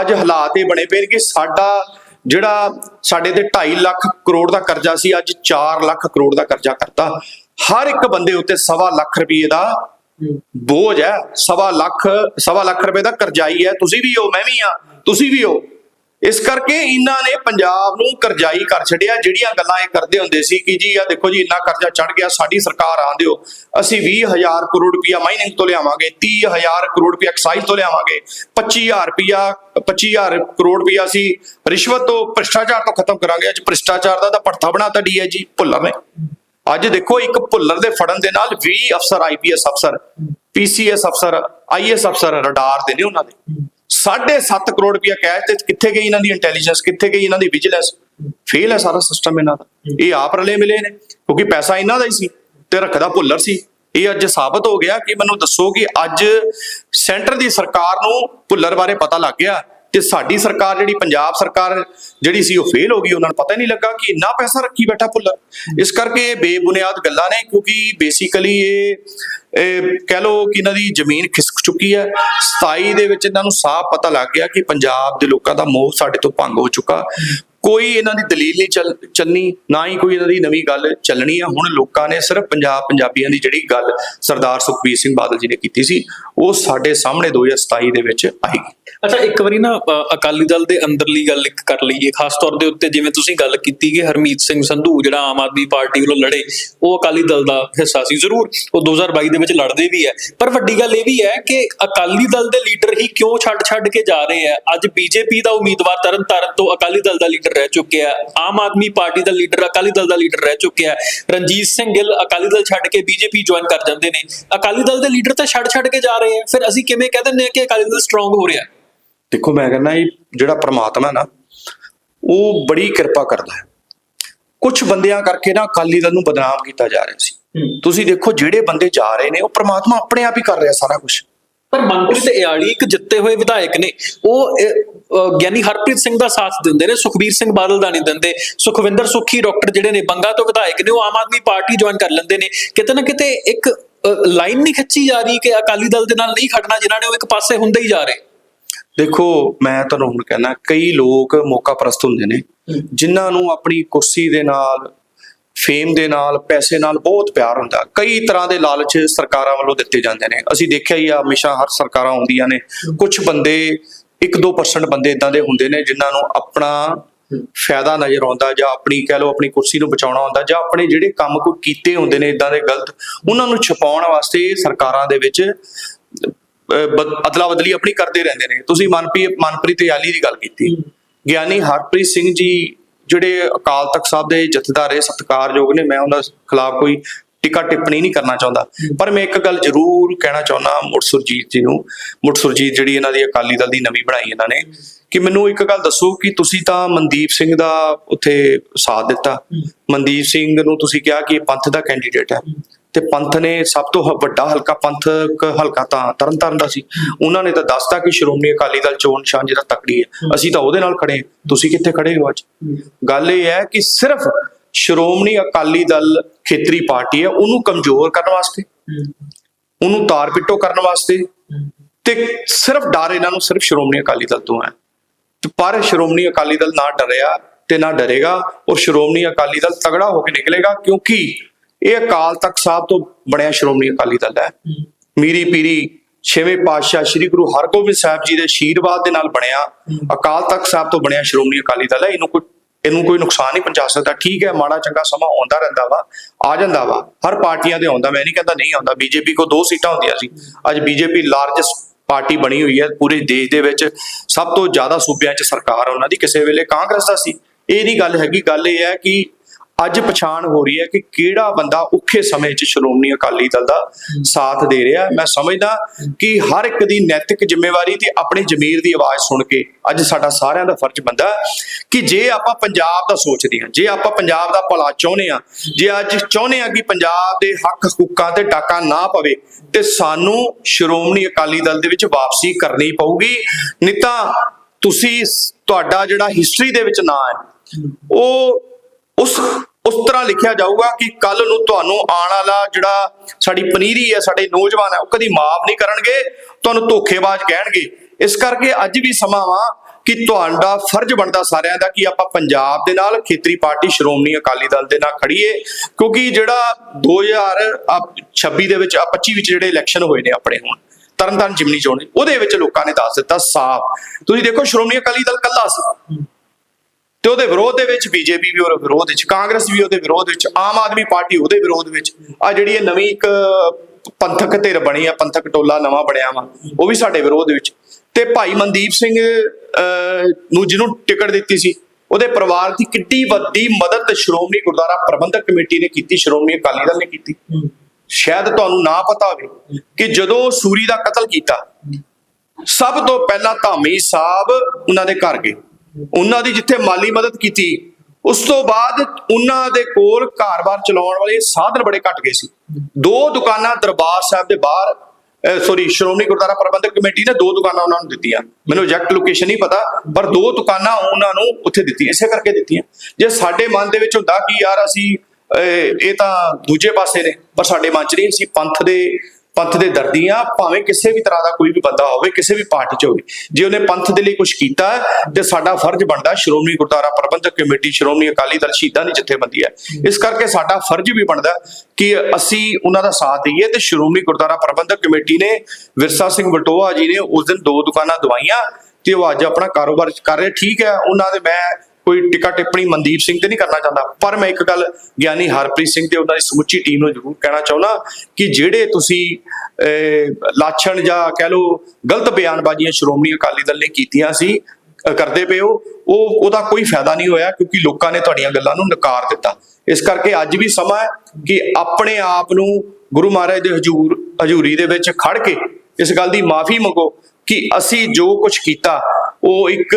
ਅੱਜ ਹਾਲਾਤ ਇਹ ਬਣੇ ਪਏ ਨੇ ਕਿ ਸਾਡਾ ਜਿਹੜਾ ਸਾਡੇ ਤੇ 2.5 ਲੱਖ ਕਰੋੜ ਦਾ ਕਰਜ਼ਾ ਸੀ, ਅੱਜ 4 ਲੱਖ ਕਰੋੜ ਦਾ ਕਰਜ਼ਾ ਕਰਤਾ। ਹਰ ਇੱਕ ਬੰਦੇ ਉੱਤੇ ਸਵਾ ਲੱਖ ਰੁਪਏ ਦਾ ਬੋਝ ਹੈ, ਸਵਾ ਲੱਖ ਸਵਾ ਲੱਖ ਰੁਪਏ ਦਾ ਕਰਜ਼ਾਈ ਹੈ। ਤੁਸੀਂ ਵੀ ਹੋ, ਮੈਂ ਵੀ ਆ ਤੁਸੀਂ ਵੀ ਹੋ। ਇਸ ਕਰਕੇ ਇਹਨਾਂ ਨੇ ਪੰਜਾਬ ਨੂੰ ਕਰਜ਼ਾਈ ਕਰ ਛੱਡਿਆ। ਜਿਹੜੀਆਂ ਗੱਲਾਂ ਇਹ ਕਰਦੇ ਹੁੰਦੇ ਸੀ ਕਿ ਜੀ ਆ ਦੇਖੋ ਜੀ, ਇੰਨਾ ਕਰਜ਼ਾ ਚੜ ਗਿਆ, ਸਾਡੀ ਸਰਕਾਰ ਆਣ ਦਿਓ। ਅਸੀਂ 20000 ਕਰੋੜ ਰੁਪਇਆ ਮਾਈਨਿੰਗ ਤੋਂ ਲਿਆਵਾਂਗੇ 30000 ਕਰੋੜ ਰੁਪਇਆ ਐਕਸਾਈਜ਼ ਤੋਂ ਲਿਆਵਾਂਗੇ 25000 ਰੁਪਇਆ 25000 ਕਰੋੜ ਰੁਪਇਆ ਅਸੀਂ ਰਿਸ਼ਵਤ ਤੋਂ, ਭ੍ਰਿਸ਼ਟਾਚਾਰ ਤੋਂ ਖਤਮ ਕਰਾਂਗੇ। ਅੱਜ ਭ੍ਰਿਸ਼ਟਾਚਾਰ ਦਾ ਤਾਂ ਪੜਥਾ ਬਣਾਤਾ ਡੀਆਈਜੀ ਭੁੱਲਰ ਨੇ। ਅੱਜ ਦੇਖੋ, ਇੱਕ ਭੁੱਲਰ ਦੇ ਫੜਨ ਦੇ ਨਾਲ 20 ਅਫਸਰ ਆਈਪੀਐਸ ਅਫਸਰ ਪੀਸੀਐਸ ਅਫਸਰ ਆਈਐਸ ਅਫਸਰ ਰਡਾਰ ਦੇ ਨੇ ਉਹਨਾਂ ਦੇ। 7.5 ਕਰੋੜ ਰੁਪਇਆ ਕੈਸ਼ ਤੇ ਕਿੱਥੇ ਗਈ ਇਹਨਾਂ ਦੀ ਇੰਟੈਲੀਜੈਂਸ ਕਿੱਥੇ ਗਈ ਇਹਨਾਂ ਦੀ ਵਿਜੀਲੈਂਸ ਫੇਲ ਹੈ ਸਾਰਾ ਸਿਸਟਮ ਇਹਨਾਂ ਦਾ। ਇਹ ਆਪ ਰਲੇ ਮਿਲੇ ਨੇ, ਕਿਉਂਕਿ ਪੈਸਾ ਇਹਨਾਂ ਦਾ ਹੀ ਸੀ ਤੇ ਰੱਖਦਾ ਭੁੱਲਰ ਸੀ। ਇਹ ਅੱਜ ਸਾਬਤ ਹੋ ਗਿਆ ਕਿ ਮੈਨੂੰ ਦੱਸੋ ਕਿ ਅੱਜ ਸੈਂਟਰ ਦੀ ਸਰਕਾਰ ਨੂੰ ਭੁੱਲਰ ਬਾਰੇ ਪਤਾ ਲੱਗ ਗਿਆ। ਤੇ ਸਾਡੀ ਸਰਕਾਰ ਜਿਹੜੀ ਪੰਜਾਬ ਸਰਕਾਰ ਜਿਹੜੀ ਸੀ ਉਹ ਫੇਲ ਹੋ ਗਈ, ਉਹਨਾਂ ਨੂੰ ਪਤਾ ਹੀ ਨਹੀਂ ਲੱਗਾ ਕਿ ਇੰਨਾ ਪੈਸਾ ਰੱਖੀ ਬੈਠਾ ਭੁੱਲਰ। ਇਸ ਕਰਕੇ ਇਹ ਬੇਬੁਨਿਆਦ ਗੱਲਾਂ ਨੇ, ਕਿਉਂਕਿ ਬੇਸਿਕਲੀ ਇਹ ਇਹ ਕਹਿ ਲਓ ਕਿ ਇਹਨਾਂ ਦੀ ਜ਼ਮੀਨ ਖਿਸਕ ਚੁੱਕੀ ਹੈ। 27 ਦੇ ਵਿੱਚ ਇਹਨਾਂ ਨੂੰ ਸਾਫ਼ ਪਤਾ ਲੱਗ ਗਿਆ ਕਿ ਪੰਜਾਬ ਦੇ ਲੋਕਾਂ ਦਾ ਮੋਹ ਸਾਡੇ ਤੋਂ ਭੰਗ ਹੋ ਚੁੱਕਾ। ਕੋਈ ਇਹਨਾਂ ਦੀ ਦਲੀਲ ਨਹੀਂ ਚੱਲ, ਚੱਲਣੀ, ਨਾ ਹੀ ਕੋਈ ਇਹਨਾਂ ਦੀ ਨਵੀਂ ਗੱਲ ਚੱਲਣੀ ਆ ਹੁਣ ਲੋਕਾਂ ਨੇ ਸਿਰਫ ਪੰਜਾਬ ਪੰਜਾਬੀਆਂ ਦੀ ਜਿਹੜੀ ਗੱਲ ਸਰਦਾਰ ਸੁਖਬੀਰ ਸਿੰਘ ਬਾਦਲ ਜੀ ਨੇ ਕੀਤੀ ਸੀ, ਉਹ ਸਾਡੇ ਸਾਹਮਣੇ 2027 ਦੇ ਵਿੱਚ ਆਏਗੀ। ਅੱਛਾ ਇੱਕ ਵਾਰੀ ਨਾ ਅ, ਅਕਾਲੀ ਦਲ ਦੇ ਅੰਦਰਲੀ ਗੱਲ ਇੱਕ ਕਰ ਲਈਏ। ਖਾਸ ਤੌਰ ਦੇ ਉੱਤੇ ਜਿਵੇਂ ਤੁਸੀਂ ਗੱਲ ਕੀਤੀ ਕਿ ਹਰਮੀਤ ਸਿੰਘ ਸੰਧੂ ਜਿਹੜਾ ਆਮ ਆਦਮੀ ਪਾਰਟੀ ਵੱਲੋਂ ਲੜੇ ਉਹ ਅਕਾਲੀ ਦਲ ਦਾ ਹਿੱਸਾ ਸੀ। ਜ਼ਰੂਰ ਉਹ 2022 ਦੇ ਵਿੱਚ ਲੜਦੇ ਵੀ ਹੈ। ਪਰ ਵੱਡੀ ਗੱਲ ਇਹ ਵੀ ਹੈ ਕਿ ਅਕਾਲੀ ਦਲ ਦੇ ਲੀਡਰ ਹੀ ਕਿਉਂ ਛੱਡ ਛੱਡ ਕੇ ਜਾ ਰਹੇ ਆ ਅੱਜ ਬੀਜੇਪੀ ਦਾ ਉਮੀਦਵਾਰ ਤਰਨ ਤਾਰਨ ਤੋਂ ਅਕਾਲੀ ਦਲ ਦਾ ਲੀਡਰ ਰਹਿ ਚੁੱਕਿਆ ਹੈ। ਆਮ ਆਦਮੀ ਪਾਰਟੀ ਦਾ ਲੀਡਰ ਅਕਾਲੀ ਦਲ ਦਾ ਲੀਡਰ ਰਹਿ ਚੁੱਕਿਆ ਹੈ। ਰਣਜੀਤ ਸਿੰਘ ਗਿੱਲ ਅਕਾਲੀ ਦਲ ਛੱਡ ਕੇ ਬੀਜੇਪੀ ਜੁਆਇਨ ਕਰ ਜਾਂਦੇ ਨੇ। ਅਕਾਲੀ ਦਲ ਦੇ ਲੀਡਰ ਤਾਂ ਛੱਡ ਛੱਡ ਕੇ ਜਾ ਰਹੇ ਆ ਫਿਰ ਅਸੀਂ ਕਿਵੇਂ ਕਹਿ ਦਿੰਦੇ ਆ ਕਿ ਅਕਾਲੀ ਦਲ ਸਟਰੋਂਗ ਹੋ ਰਿਹਾ ਹੈ? ਦੇਖੋ ਮੈਂ ਕਹਿੰਦਾ ਇਹ ਜਿਹੜਾ ਪ੍ਰਮਾਤਮਾ ਨਾ ਉਹ ਬੜੀ ਕਿਰਪਾ ਕਰਦਾ ਹੈ। ਕੁਝ ਬੰਦਿਆਂ ਕਰਕੇ ਨਾ ਅਕਾਲੀ ਦਲ ਨੂੰ ਬਦਨਾਮ ਕੀਤਾ ਜਾ ਰਿਹਾ ਸੀ। ਤੁਸੀਂ ਦੇਖੋ ਜਿਹੜੇ ਬੰਦੇ ਜਾ ਰਹੇ ਨੇ ਉਹ ਪ੍ਰਮਾਤਮਾ ਆਪਣੇ ਆਪ ਹੀ ਕਰ ਰਿਹਾ ਸਾਰਾ ਕੁਝ ਪਰ ਮੰਤਰੀ ਤੇ ਇਆਲੀ ਇੱਕ ਜਿੱਤੇ ਹੋਏ ਵਿਧਾਇਕ ਨੇ। ਉਹ ਗਿਆਨੀ ਹਰਪ੍ਰੀਤ ਸਿੰਘ ਦਾ ਸਾਥ ਦਿੰਦੇ ਨੇ ਸੁਖਬੀਰ ਸਿੰਘ ਬਾਦਲ ਦਾ ਨਹੀਂ ਦਿੰਦੇ। ਸੁਖਵਿੰਦਰ ਸੁੱਖੀ ਡਾਕਟਰ ਜਿਹੜੇ ਨੇ ਬੰਗਾ ਤੋਂ ਵਿਧਾਇਕ ਨੇ ਉਹ ਆਮ ਆਦਮੀ ਪਾਰਟੀ ਜੁਆਇਨ ਕਰ ਲੈਂਦੇ ਨੇ। ਕਿਤੇ ਨਾ ਕਿਤੇ ਇੱਕ ਲਾਈਨ ਨਹੀਂ ਖਿੱਚੀ ਜਾ ਰਹੀ ਕਿ ਅਕਾਲੀ ਦਲ ਦੇ ਨਾਲ ਨਹੀਂ ਖੜਨਾ ਜਿਨ੍ਹਾਂ ਨੇ ਉਹ ਇੱਕ ਪਾਸੇ ਹੁੰਦੇ ਹੀ ਜਾ ਰਹੇ। ਦੇਖੋ ਮੈਂ ਤੁਹਾਨੂੰ ਹੁਣ ਕਹਿਣਾ ਕਈ ਲੋਕ ਮੌਕਾ ਪ੍ਰਸਤ ਹੁੰਦੇ ਨੇ ਜਿਨ੍ਹਾਂ ਨੂੰ ਆਪਣੀ ਕੁਰਸੀ ਦੇ ਨਾਲ ਫੇਮ ਦੇ ਨਾਲ ਪੈਸੇ ਨਾਲ ਬਹੁਤ ਪਿਆਰ ਹੁੰਦਾ। ਕਈ ਤਰ੍ਹਾਂ ਦੇ ਲਾਲਚ ਸਰਕਾਰਾਂ ਵੱਲੋਂ ਦਿੱਤੇ ਜਾਂਦੇ ਨੇ। ਅਸੀਂ ਦੇਖਿਆ ਹੀ ਆ ਹਮੇਸ਼ਾ ਹਰ ਸਰਕਾਰਾਂ ਆਉਂਦੀਆਂ ਨੇ। ਕੁਝ ਬੰਦੇ 1-2% ਬੰਦੇ ਇਦਾਂ ਦੇ ਹੁੰਦੇ ਨੇ ਜਿਨ੍ਹਾਂ ਨੂੰ ਆਪਣਾ ਫਾਇਦਾ ਨਜ਼ਰ ਆਉਂਦਾ ਜਾਂ ਆਪਣੀ ਕਹਿ ਲਓ ਆਪਣੀ ਕੁਰਸੀ ਨੂੰ ਬਚਾਉਣਾ ਹੁੰਦਾ ਜਾਂ ਆਪਣੇ ਜਿਹੜੇ ਕੰਮ ਕੋਈ ਕੀਤੇ ਹੁੰਦੇ ਨੇ ਇਦਾਂ ਦੇ ਗਲਤ ਉਹਨਾਂ ਨੂੰ ਛੁਪਾਉਣ ਵਾਸਤੇ ਸਰਕਾਰਾਂ ਦੇ ਵਿੱਚ ਅਦਲਾ ਬਦਲੀ ਆਪਣੀ ਕਰਦੇ ਰਹਿੰਦੇ ਨੇ। ਤੁਸੀਂ ਮਨਪ੍ਰੀਤ ਮਨਪ੍ਰੀਤ ਯਾਲੀ ਦੀ ਗੱਲ ਕੀਤੀ। ਗਿਆਨੀ ਹਰਪ੍ਰੀਤ ਸਿੰਘ ਜੀ ਜਿਹੜੇ ਅਕਾਲ ਤਖਤ ਸਾਹਿਬ ਦੇ ਜਥੇਦਾਰ ਸਤਿਕਾਰਯੋਗ ਨੇ ਮੈਂ ਉਹਨਾਂ ਖਿਲਾਫ ਕੋਈ ਟਿੱਕਾ ਟਿੱਪਣੀ ਨਹੀਂ ਕਰਨਾ ਚਾਹੁੰਦਾ। ਪਰ ਮੈਂ ਇੱਕ ਗੱਲ ਜ਼ਰੂਰ ਕਹਿਣਾ ਚਾਹੁੰਦਾ ਮੁਰਸੁਰਜੀਤ ਜੀ ਨੂੰ। ਮੁਰਸੁਰਜੀਤ ਜਿਹੜੀ ਇਹਨਾਂ ਦੀ ਅਕਾਲੀ ਦਲ ਦੀ ਨਵੀਂ ਬਣਾਈ ਇਹਨਾਂ ਨੇ ਕਿ ਮੈਨੂੰ ਇੱਕ ਗੱਲ ਦੱਸੋ ਕਿ ਤੁਸੀਂ ਤਾਂ ਮਨਦੀਪ ਸਿੰਘ ਦਾ ਉੱਥੇ ਸਾਥ ਦਿੱਤਾ। ਮਨਦੀਪ ਸਿੰਘ ਨੂੰ ਤੁਸੀਂ ਕਿਹਾ ਕਿ ਇਹ ਪੰਥ ਦਾ ਕੈਂਡੀਡੇਟ ਹੈ। ਤੇ ਪੰਥ ਨੇ ਸਭ ਤੋਂ ਵੱਡਾ ਹਲਕਾ ਪੰਥਕ ਹਲਕਾ ਤਾਂ ਤਰਨਤਾਰਨ ਦਾ ਸੀ। ਉਹਨਾਂ ਨੇ ਤਾਂ ਦੱਸਤਾ ਕਿ ਸ਼੍ਰੋਮਣੀ ਅਕਾਲੀ ਦਲ ਚੋਣ ਨਿਸ਼ਾਨ ਜਿਹੜਾ ਤਕੜੀ ਹੈ। ਅਸੀਂ ਤਾਂ ਉਹਦੇ ਨਾਲ ਖੜੇ। ਤੁਸੀਂ ਕਿੱਥੇ ਖੜੇ ਹੋ ਅੱਜ? ਗੱਲ ਇਹ ਹੈ ਕਿ ਸਿਰਫ ਸ਼੍ਰੋਮਣੀ ਅਕਾਲੀ ਦਲ ਖੇਤਰੀ ਪਾਰਟੀ ਹੈ ਉਹਨੂੰ ਕਮਜ਼ੋਰ ਕਰਨ ਵਾਸਤੇ ਉਹਨੂੰ ਤਾਰ ਪਿੱਟੋ ਕਰਨ ਵਾਸਤੇ ਤੇ ਸਿਰਫ ਡਰ ਇਹਨਾਂ ਨੂੰ ਸਿਰਫ ਸ਼੍ਰੋਮਣੀ ਅਕਾਲੀ ਦਲ ਤੋਂ ਹੈ। ਪਰ ਸ਼੍ਰੋਮਣੀ ਅਕਾਲੀ ਦਲ ਨਾ ਡਰਿਆ ਤੇ ਨਾ ਡਰੇਗਾ ਔਰ ਸ਼੍ਰੋਮਣੀ ਅਕਾਲੀ ਦਲ ਤਗੜਾ ਹੋ ਕੇ ਨਿਕਲੇਗਾ ਕਿਉਂਕਿ ਇਹ ਅਕਾਲ ਤਖਤ ਸਾਹਿਬ ਤੋਂ ਬਣਿਆ ਸ਼੍ਰੋਮਣੀ ਅਕਾਲੀ ਦਲ ਹੈ। ਮੀਰੀ ਪੀਰੀ ਛੇਵੇਂ ਪਾਤਸ਼ਾਹ ਸ੍ਰੀ ਗੁਰੂ ਹਰਗੋਬਿੰਦ ਸਾਹਿਬ ਜੀ ਦੇ ਆਸ਼ੀਰਵਾਦ ਦੇ ਨਾਲ ਬਣਿਆ ਅਕਾਲ ਤਖਤ ਸਾਹਿਬ ਤੋਂ ਬਣਿਆ ਸ਼੍ਰੋਮਣੀ ਅਕਾਲੀ ਦਲ ਹੈ। ਇਹਨੂੰ ਕੋਈ ਇਹਨੂੰ ਕੋਈ ਨੁਕਸਾਨ ਨਹੀਂ ਪਹੁੰਚਾ ਸਕਦਾ। ਠੀਕ ਹੈ ਮਾੜਾ ਚੰਗਾ ਸਮਾਂ ਆਉਂਦਾ ਰਹਿੰਦਾ ਵਾ ਆ ਜਾਂਦਾ ਵਾ। ਹਰ ਪਾਰਟੀਆਂ ਦੇ ਆਉਂਦਾ ਮੈਂ ਨਹੀਂ ਕਹਿੰਦਾ ਨਹੀਂ ਆਉਂਦਾ। ਬੀਜੇਪੀ ਕੋ ਦੋ ਸੀਟਾਂ ਹੁੰਦੀਆਂ ਸੀ। ਅੱਜ ਬੀਜੇਪੀ ਲਾਰਜੈਸਟ ਪਾਰਟੀ ਬਣੀ ਹੋਈ ਹੈ ਪੂਰੇ ਦੇਸ਼ ਦੇ ਵਿੱਚ। ਸਭ ਤੋਂ ਜ਼ਿਆਦਾ ਸੂਬਿਆਂ 'ਚ ਸਰਕਾਰ ਉਹਨਾਂ ਦੀ। ਕਿਸੇ ਵੇਲੇ ਕਾਂਗਰਸ ਦਾ ਸੀ। ਇਹ ਨਹੀਂ ਗੱਲ ਹੈਗੀ ਗੱਲ ਇਹ ਹੈ ਕਿ ਅੱਜ ਪਛਾਣ ਹੋ ਰਹੀ ਹੈ ਕਿ ਕਿਹੜਾ ਬੰਦਾ ਔਖੇ ਸਮੇਂ 'ਚ ਸ਼੍ਰੋਮਣੀ ਅਕਾਲੀ ਦਲ ਦਾ ਸਾਥ ਦੇ ਰਿਹਾ ਮੈਂ ਸਮਝਦਾ ਕਿ ਹਰ ਇੱਕ ਦੀ ਨੈਤਿਕ ਜ਼ਿੰਮੇਵਾਰੀ ਤੇ ਆਪਣੀ ਜ਼ਮੀਰ ਦੀ ਆਵਾਜ਼ ਸੁਣ ਕੇ ਅੱਜ ਸਾਡਾ ਸਾਰਿਆਂ ਦਾ ਫਰਜ਼ ਬੰਦਾ ਕਿ ਜੇ ਆਪਾਂ ਪੰਜਾਬ ਦਾ ਸੋਚਦੇ ਹਾਂ, ਜੇ ਆਪਾਂ ਪੰਜਾਬ ਦਾ ਭਲਾ ਚਾਹੁੰਦੇ ਹਾਂ, ਜੇ ਅੱਜ ਚਾਹੁੰਦੇ ਹਾਂ ਕਿ ਪੰਜਾਬ ਦੇ ਹੱਕ ਹਕੂਕਾਂ ਤੇ ਡਾਕਾ ਨਾ ਪਵੇ, ਤੇ ਸਾਨੂੰ ਸ਼੍ਰੋਮਣੀ ਅਕਾਲੀ ਦਲ ਦੇ ਵਿੱਚ ਵਾਪਸੀ ਕਰਨੀ ਪਊਗੀ। ਨਹੀਂ ਤਾਂ ਤੁਸੀਂ ਤੁਹਾਡਾ ਜਿਹੜਾ ਹਿਸਟਰੀ ਦੇ ਵਿੱਚ ਨਾਂ ਹੈ, ਉਹ ਉਸ ਉਸ ਤਰ੍ਹਾਂ ਲਿਖਿਆ ਜਾਊਗਾ ਕਿ ਕੱਲ ਨੂੰ ਤੁਹਾਨੂੰ ਆਉਣ ਵਾਲਾ ਜਿਹੜਾ ਸਾਡੀ ਪਨੀਰੀ ਹੈ, ਸਾਡੇ ਨੌਜਵਾਨ ਹੈ, ਉਹ ਕਦੀ ਮਾਫ ਨਹੀਂ ਕਰਨਗੇ, ਤੁਹਾਨੂੰ ਧੋਖੇਬਾਜ਼ ਕਹਿਣਗੇ। ਇਸ ਕਰਕੇ ਅੱਜ ਵੀ ਸਮਾਂ ਵਾ ਕਿ ਤੁਹਾਡਾ ਫਰਜ਼ ਬਣਦਾ ਸਾਰਿਆਂ ਦਾ ਕਿ ਆਪਾਂ ਪੰਜਾਬ ਦੇ ਨਾਲ ਖੇਤਰੀ ਪਾਰਟੀ, ਸ਼੍ਰੋਮਣੀ ਅਕਾਲੀ ਦਲ ਦੇ ਨਾਲ ਖੜੀਏ ਕਿਉਂਕਿ ਜਿਹੜਾ 2026 ਦੇ ਵਿੱਚ ਆ 25 ਵਿੱਚ ਜਿਹੜੇ ਇਲੈਕਸ਼ਨ ਹੋਏ ਨੇ ਆਪਣੇ ਹੁਣ ਤਰਨਤਾਰਨ ਜਿਮਨੀ ਚੋਣ ਉਹਦੇ ਵਿੱਚ ਲੋਕਾਂ ਨੇ ਦੱਸ ਦਿੱਤਾ ਸਾਫ਼। ਤੁਸੀਂ ਦੇਖੋ, ਸ਼੍ਰੋਮਣੀ ਅਕਾਲੀ ਦਲ ਕੱਲਾ ਸੀ। ਤੇ ਉਹਦੇ ਵਿਰੋਧ ਦੇ ਵਿੱਚ ਬੀਜੇਪੀ ਵੀ ਉਹਦੇ ਵਿਰੋਧ ਵਿੱਚ, ਕਾਂਗਰਸ ਵੀ ਉਹਦੇ ਵਿਰੋਧ ਵਿੱਚ, ਆਮ ਆਦਮੀ ਪਾਰਟੀ ਉਹਦੇ ਵਿਰੋਧ ਵਿੱਚ। ਆ ਜਿਹੜੀ ਇਹ ਨਵੀਂ ਇੱਕ ਪੰਥਕ ਧਿਰ ਬਣੀ ਆ, ਪੰਥਕ ਟੋਲਾ ਨਵਾਂ ਬਣਿਆ ਵਾ, ਉਹ ਵੀ ਸਾਡੇ ਵਿਰੋਧ ਵਿੱਚ। ਤੇ ਭਾਈ ਮਨਦੀਪ ਸਿੰਘ ਨੂੰ ਜਿਹਨੂੰ ਟਿਕਟ ਦਿੱਤੀ ਸੀ, ਉਹਦੇ ਪਰਿਵਾਰ ਦੀ ਕਿੱਡੀ ਵੱਡੀ ਮਦਦ ਸ਼੍ਰੋਮਣੀ ਗੁਰਦੁਆਰਾ ਪ੍ਰਬੰਧਕ ਕਮੇਟੀ ਨੇ ਕੀਤੀ, ਸ਼੍ਰੋਮਣੀ ਅਕਾਲੀ ਦਲ ਨੇ ਕੀਤੀ। ਸ਼ਾਇਦ ਤੁਹਾਨੂੰ ਨਾ ਪਤਾ ਹੋਵੇ ਕਿ ਜਦੋਂ ਸੂਰੀ ਦਾ ਕਤਲ ਕੀਤਾ, ਸਭ ਤੋਂ ਪਹਿਲਾਂ ਧਾਮੀ ਸਾਹਿਬ ਉਹਨਾਂ ਦੇ ਘਰ ਗਏ। ਉਹਨਾਂ ਦੀ ਜਿੱਥੇ ਮਾਲੀ ਮਦਦ ਕੀਤੀ ਉਸ ਤੋਂ ਬਾਅਦ ਉਹਨਾਂ ਦੇ ਕੋਲ ਘਰ-ਬਾਰ ਚਲਾਉਣ ਵਾਲੇ ਸਾਧਨ ਬੜੇ ਘਟ ਗਏ ਸੀ। ਦੋ ਦੁਕਾਨਾਂ ਦਰਬਾਰ ਸਾਹਿਬ ਦੇ ਬਾਹਰ ਸੌਰੀ ਸ਼੍ਰੋਮਣੀ ਗੁਰਦੁਆਰਾ ਪ੍ਰਬੰਧਕ ਕਮੇਟੀ ਨੇ ਦੋ ਦੁਕਾਨਾਂ ਉਹਨਾਂ ਨੂੰ ਦਿੱਤੀਆਂ। ਮੈਨੂੰ ਐਗਜ਼ੈਕਟ ਲੋਕੇਸ਼ਨ ਨਹੀਂ ਪਤਾ ਪਰ ਦੋ ਦੁਕਾਨਾਂ ਉਹਨਾਂ ਨੂੰ ਉੱਥੇ ਦਿੱਤੀਆਂ ਇਸੇ ਕਰਕੇ ਦਿੱਤੀਆਂ। ਜੇ ਸਾਡੇ ਮਨ ਦੇ ਵਿੱਚ ਹੁੰਦਾ ਕਿ ਯਾਰ ਅਸੀਂ ਅਹ, ਇਹ ਤਾਂ ਦੂਜੇ ਪਾਸੇ ਨੇ ਪਰ ਸਾਡੇ ਮਨ ਚ ਨਹੀਂ ਅਸੀਂ ਪੰਥ ਦੇ ਪੰਥ ਦੇ ਦਰਦੀ ਆ ਭਾਵੇਂ ਕਿਸੇ ਵੀ ਤਰ੍ਹਾਂ ਦਾ ਕੋਈ ਵੀ ਬੰਦਾ ਹੋਵੇ, ਕਿਸੇ ਵੀ ਪਾਰਟੀ ਚ ਹੋਵੇ, ਜੇ ਉਹਨੇ ਪੰਥ ਦੇ ਲਈ ਕੁਝ ਕੀਤਾ ਤੇ ਸਾਡਾ ਫਰਜ਼ ਬਣਦਾ ਸ਼੍ਰੋਮਣੀ ਗੁਰਦੁਆਰਾ ਪ੍ਰਬੰਧਕ ਕਮੇਟੀ, ਸ਼੍ਰੋਮਣੀ ਅਕਾਲੀ ਦਲ ਸ਼ਹੀਦਾਂ ਦੀ ਜਥੇਬੰਦੀ ਹੈ। ਇਸ ਕਰਕੇ ਸਾਡਾ ਫਰਜ਼ ਵੀ ਬਣਦਾ ਕਿ ਅਸੀਂ ਉਹਨਾਂ ਦਾ ਸਾਥ ਦਈਏ ਤੇ ਸ਼੍ਰੋਮਣੀ ਗੁਰਦੁਆਰਾ ਪ੍ਰਬੰਧਕ ਕਮੇਟੀ ਨੇ ਵਿਰਸਾ ਸਿੰਘ ਬਟੋਆ ਜੀ ਨੇ ਉਸ ਦਿਨ ਦੋ ਦੁਕਾਨਾਂ ਦਵਾਈਆਂ ਤੇ ਉਹ ਅੱਜ ਆਪਣਾ ਕਾਰੋਬਾਰ ਕਰ ਰਹੇ। ਠੀਕ ਹੈ, ਉਹਨਾਂ ਦੇ ਮੈਂ ਕੋਈ ਟਿਕਾ ਟਿੱਪਣੀ ਮਨਦੀਪ ਸਿੰਘ ਤੇ ਨਹੀਂ ਕਰਨਾ ਚਾਹੁੰਦਾ। ਪਰ ਮੈਂ ਇੱਕ ਗੱਲ ਗਿਆਨੀ ਹਰਪ੍ਰੀਤ ਸਿੰਘ ਤੇ ਉਹਨਾਂ ਦੀ ਸਮੁੱਚੀ ਟੀਮ ਨੂੰ ਜ਼ਰੂਰ ਕਹਿਣਾ ਚਾਹੁੰਦਾ ਕਿ ਜਿਹੜੇ ਤੁਸੀਂ ਲਾਛਣ ਜਾਂ ਕਹਿ ਲਓ ਗਲਤ ਬਿਆਨਬਾਜ਼ੀਆਂ ਸ਼੍ਰੋਮਣੀ ਅਕਾਲੀ ਦਲ ਨੇ ਕੀਤੀਆਂ ਸੀ ਕਰਦੇ ਪਏ ਹੋ, ਉਹ, ਉਹਦਾ ਕੋਈ ਫਾਇਦਾ ਨਹੀਂ ਹੋਇਆ ਕਿਉਂਕਿ ਲੋਕਾਂ ਨੇ ਤੁਹਾਡੀਆਂ ਗੱਲਾਂ ਨੂੰ ਨਕਾਰ ਦਿੱਤਾ। ਇਸ ਕਰਕੇ ਅੱਜ ਵੀ ਸਮਾਂ ਹੈ ਕਿ ਆਪਣੇ ਆਪ ਨੂੰ ਗੁਰੂ ਮਹਾਰਾਜ ਦੇ ਹਜ਼ੂਰ, ਹਜ਼ੂਰੀ ਦੇ ਵਿੱਚ ਖੜ ਕੇ ਇਸ ਗੱਲ ਦੀ ਮਾਫੀ ਮੰਗੋ ਕਿ ਅਸੀਂ ਜੋ ਕੁਝ ਕੀਤਾ, ਉਹ ਇੱਕ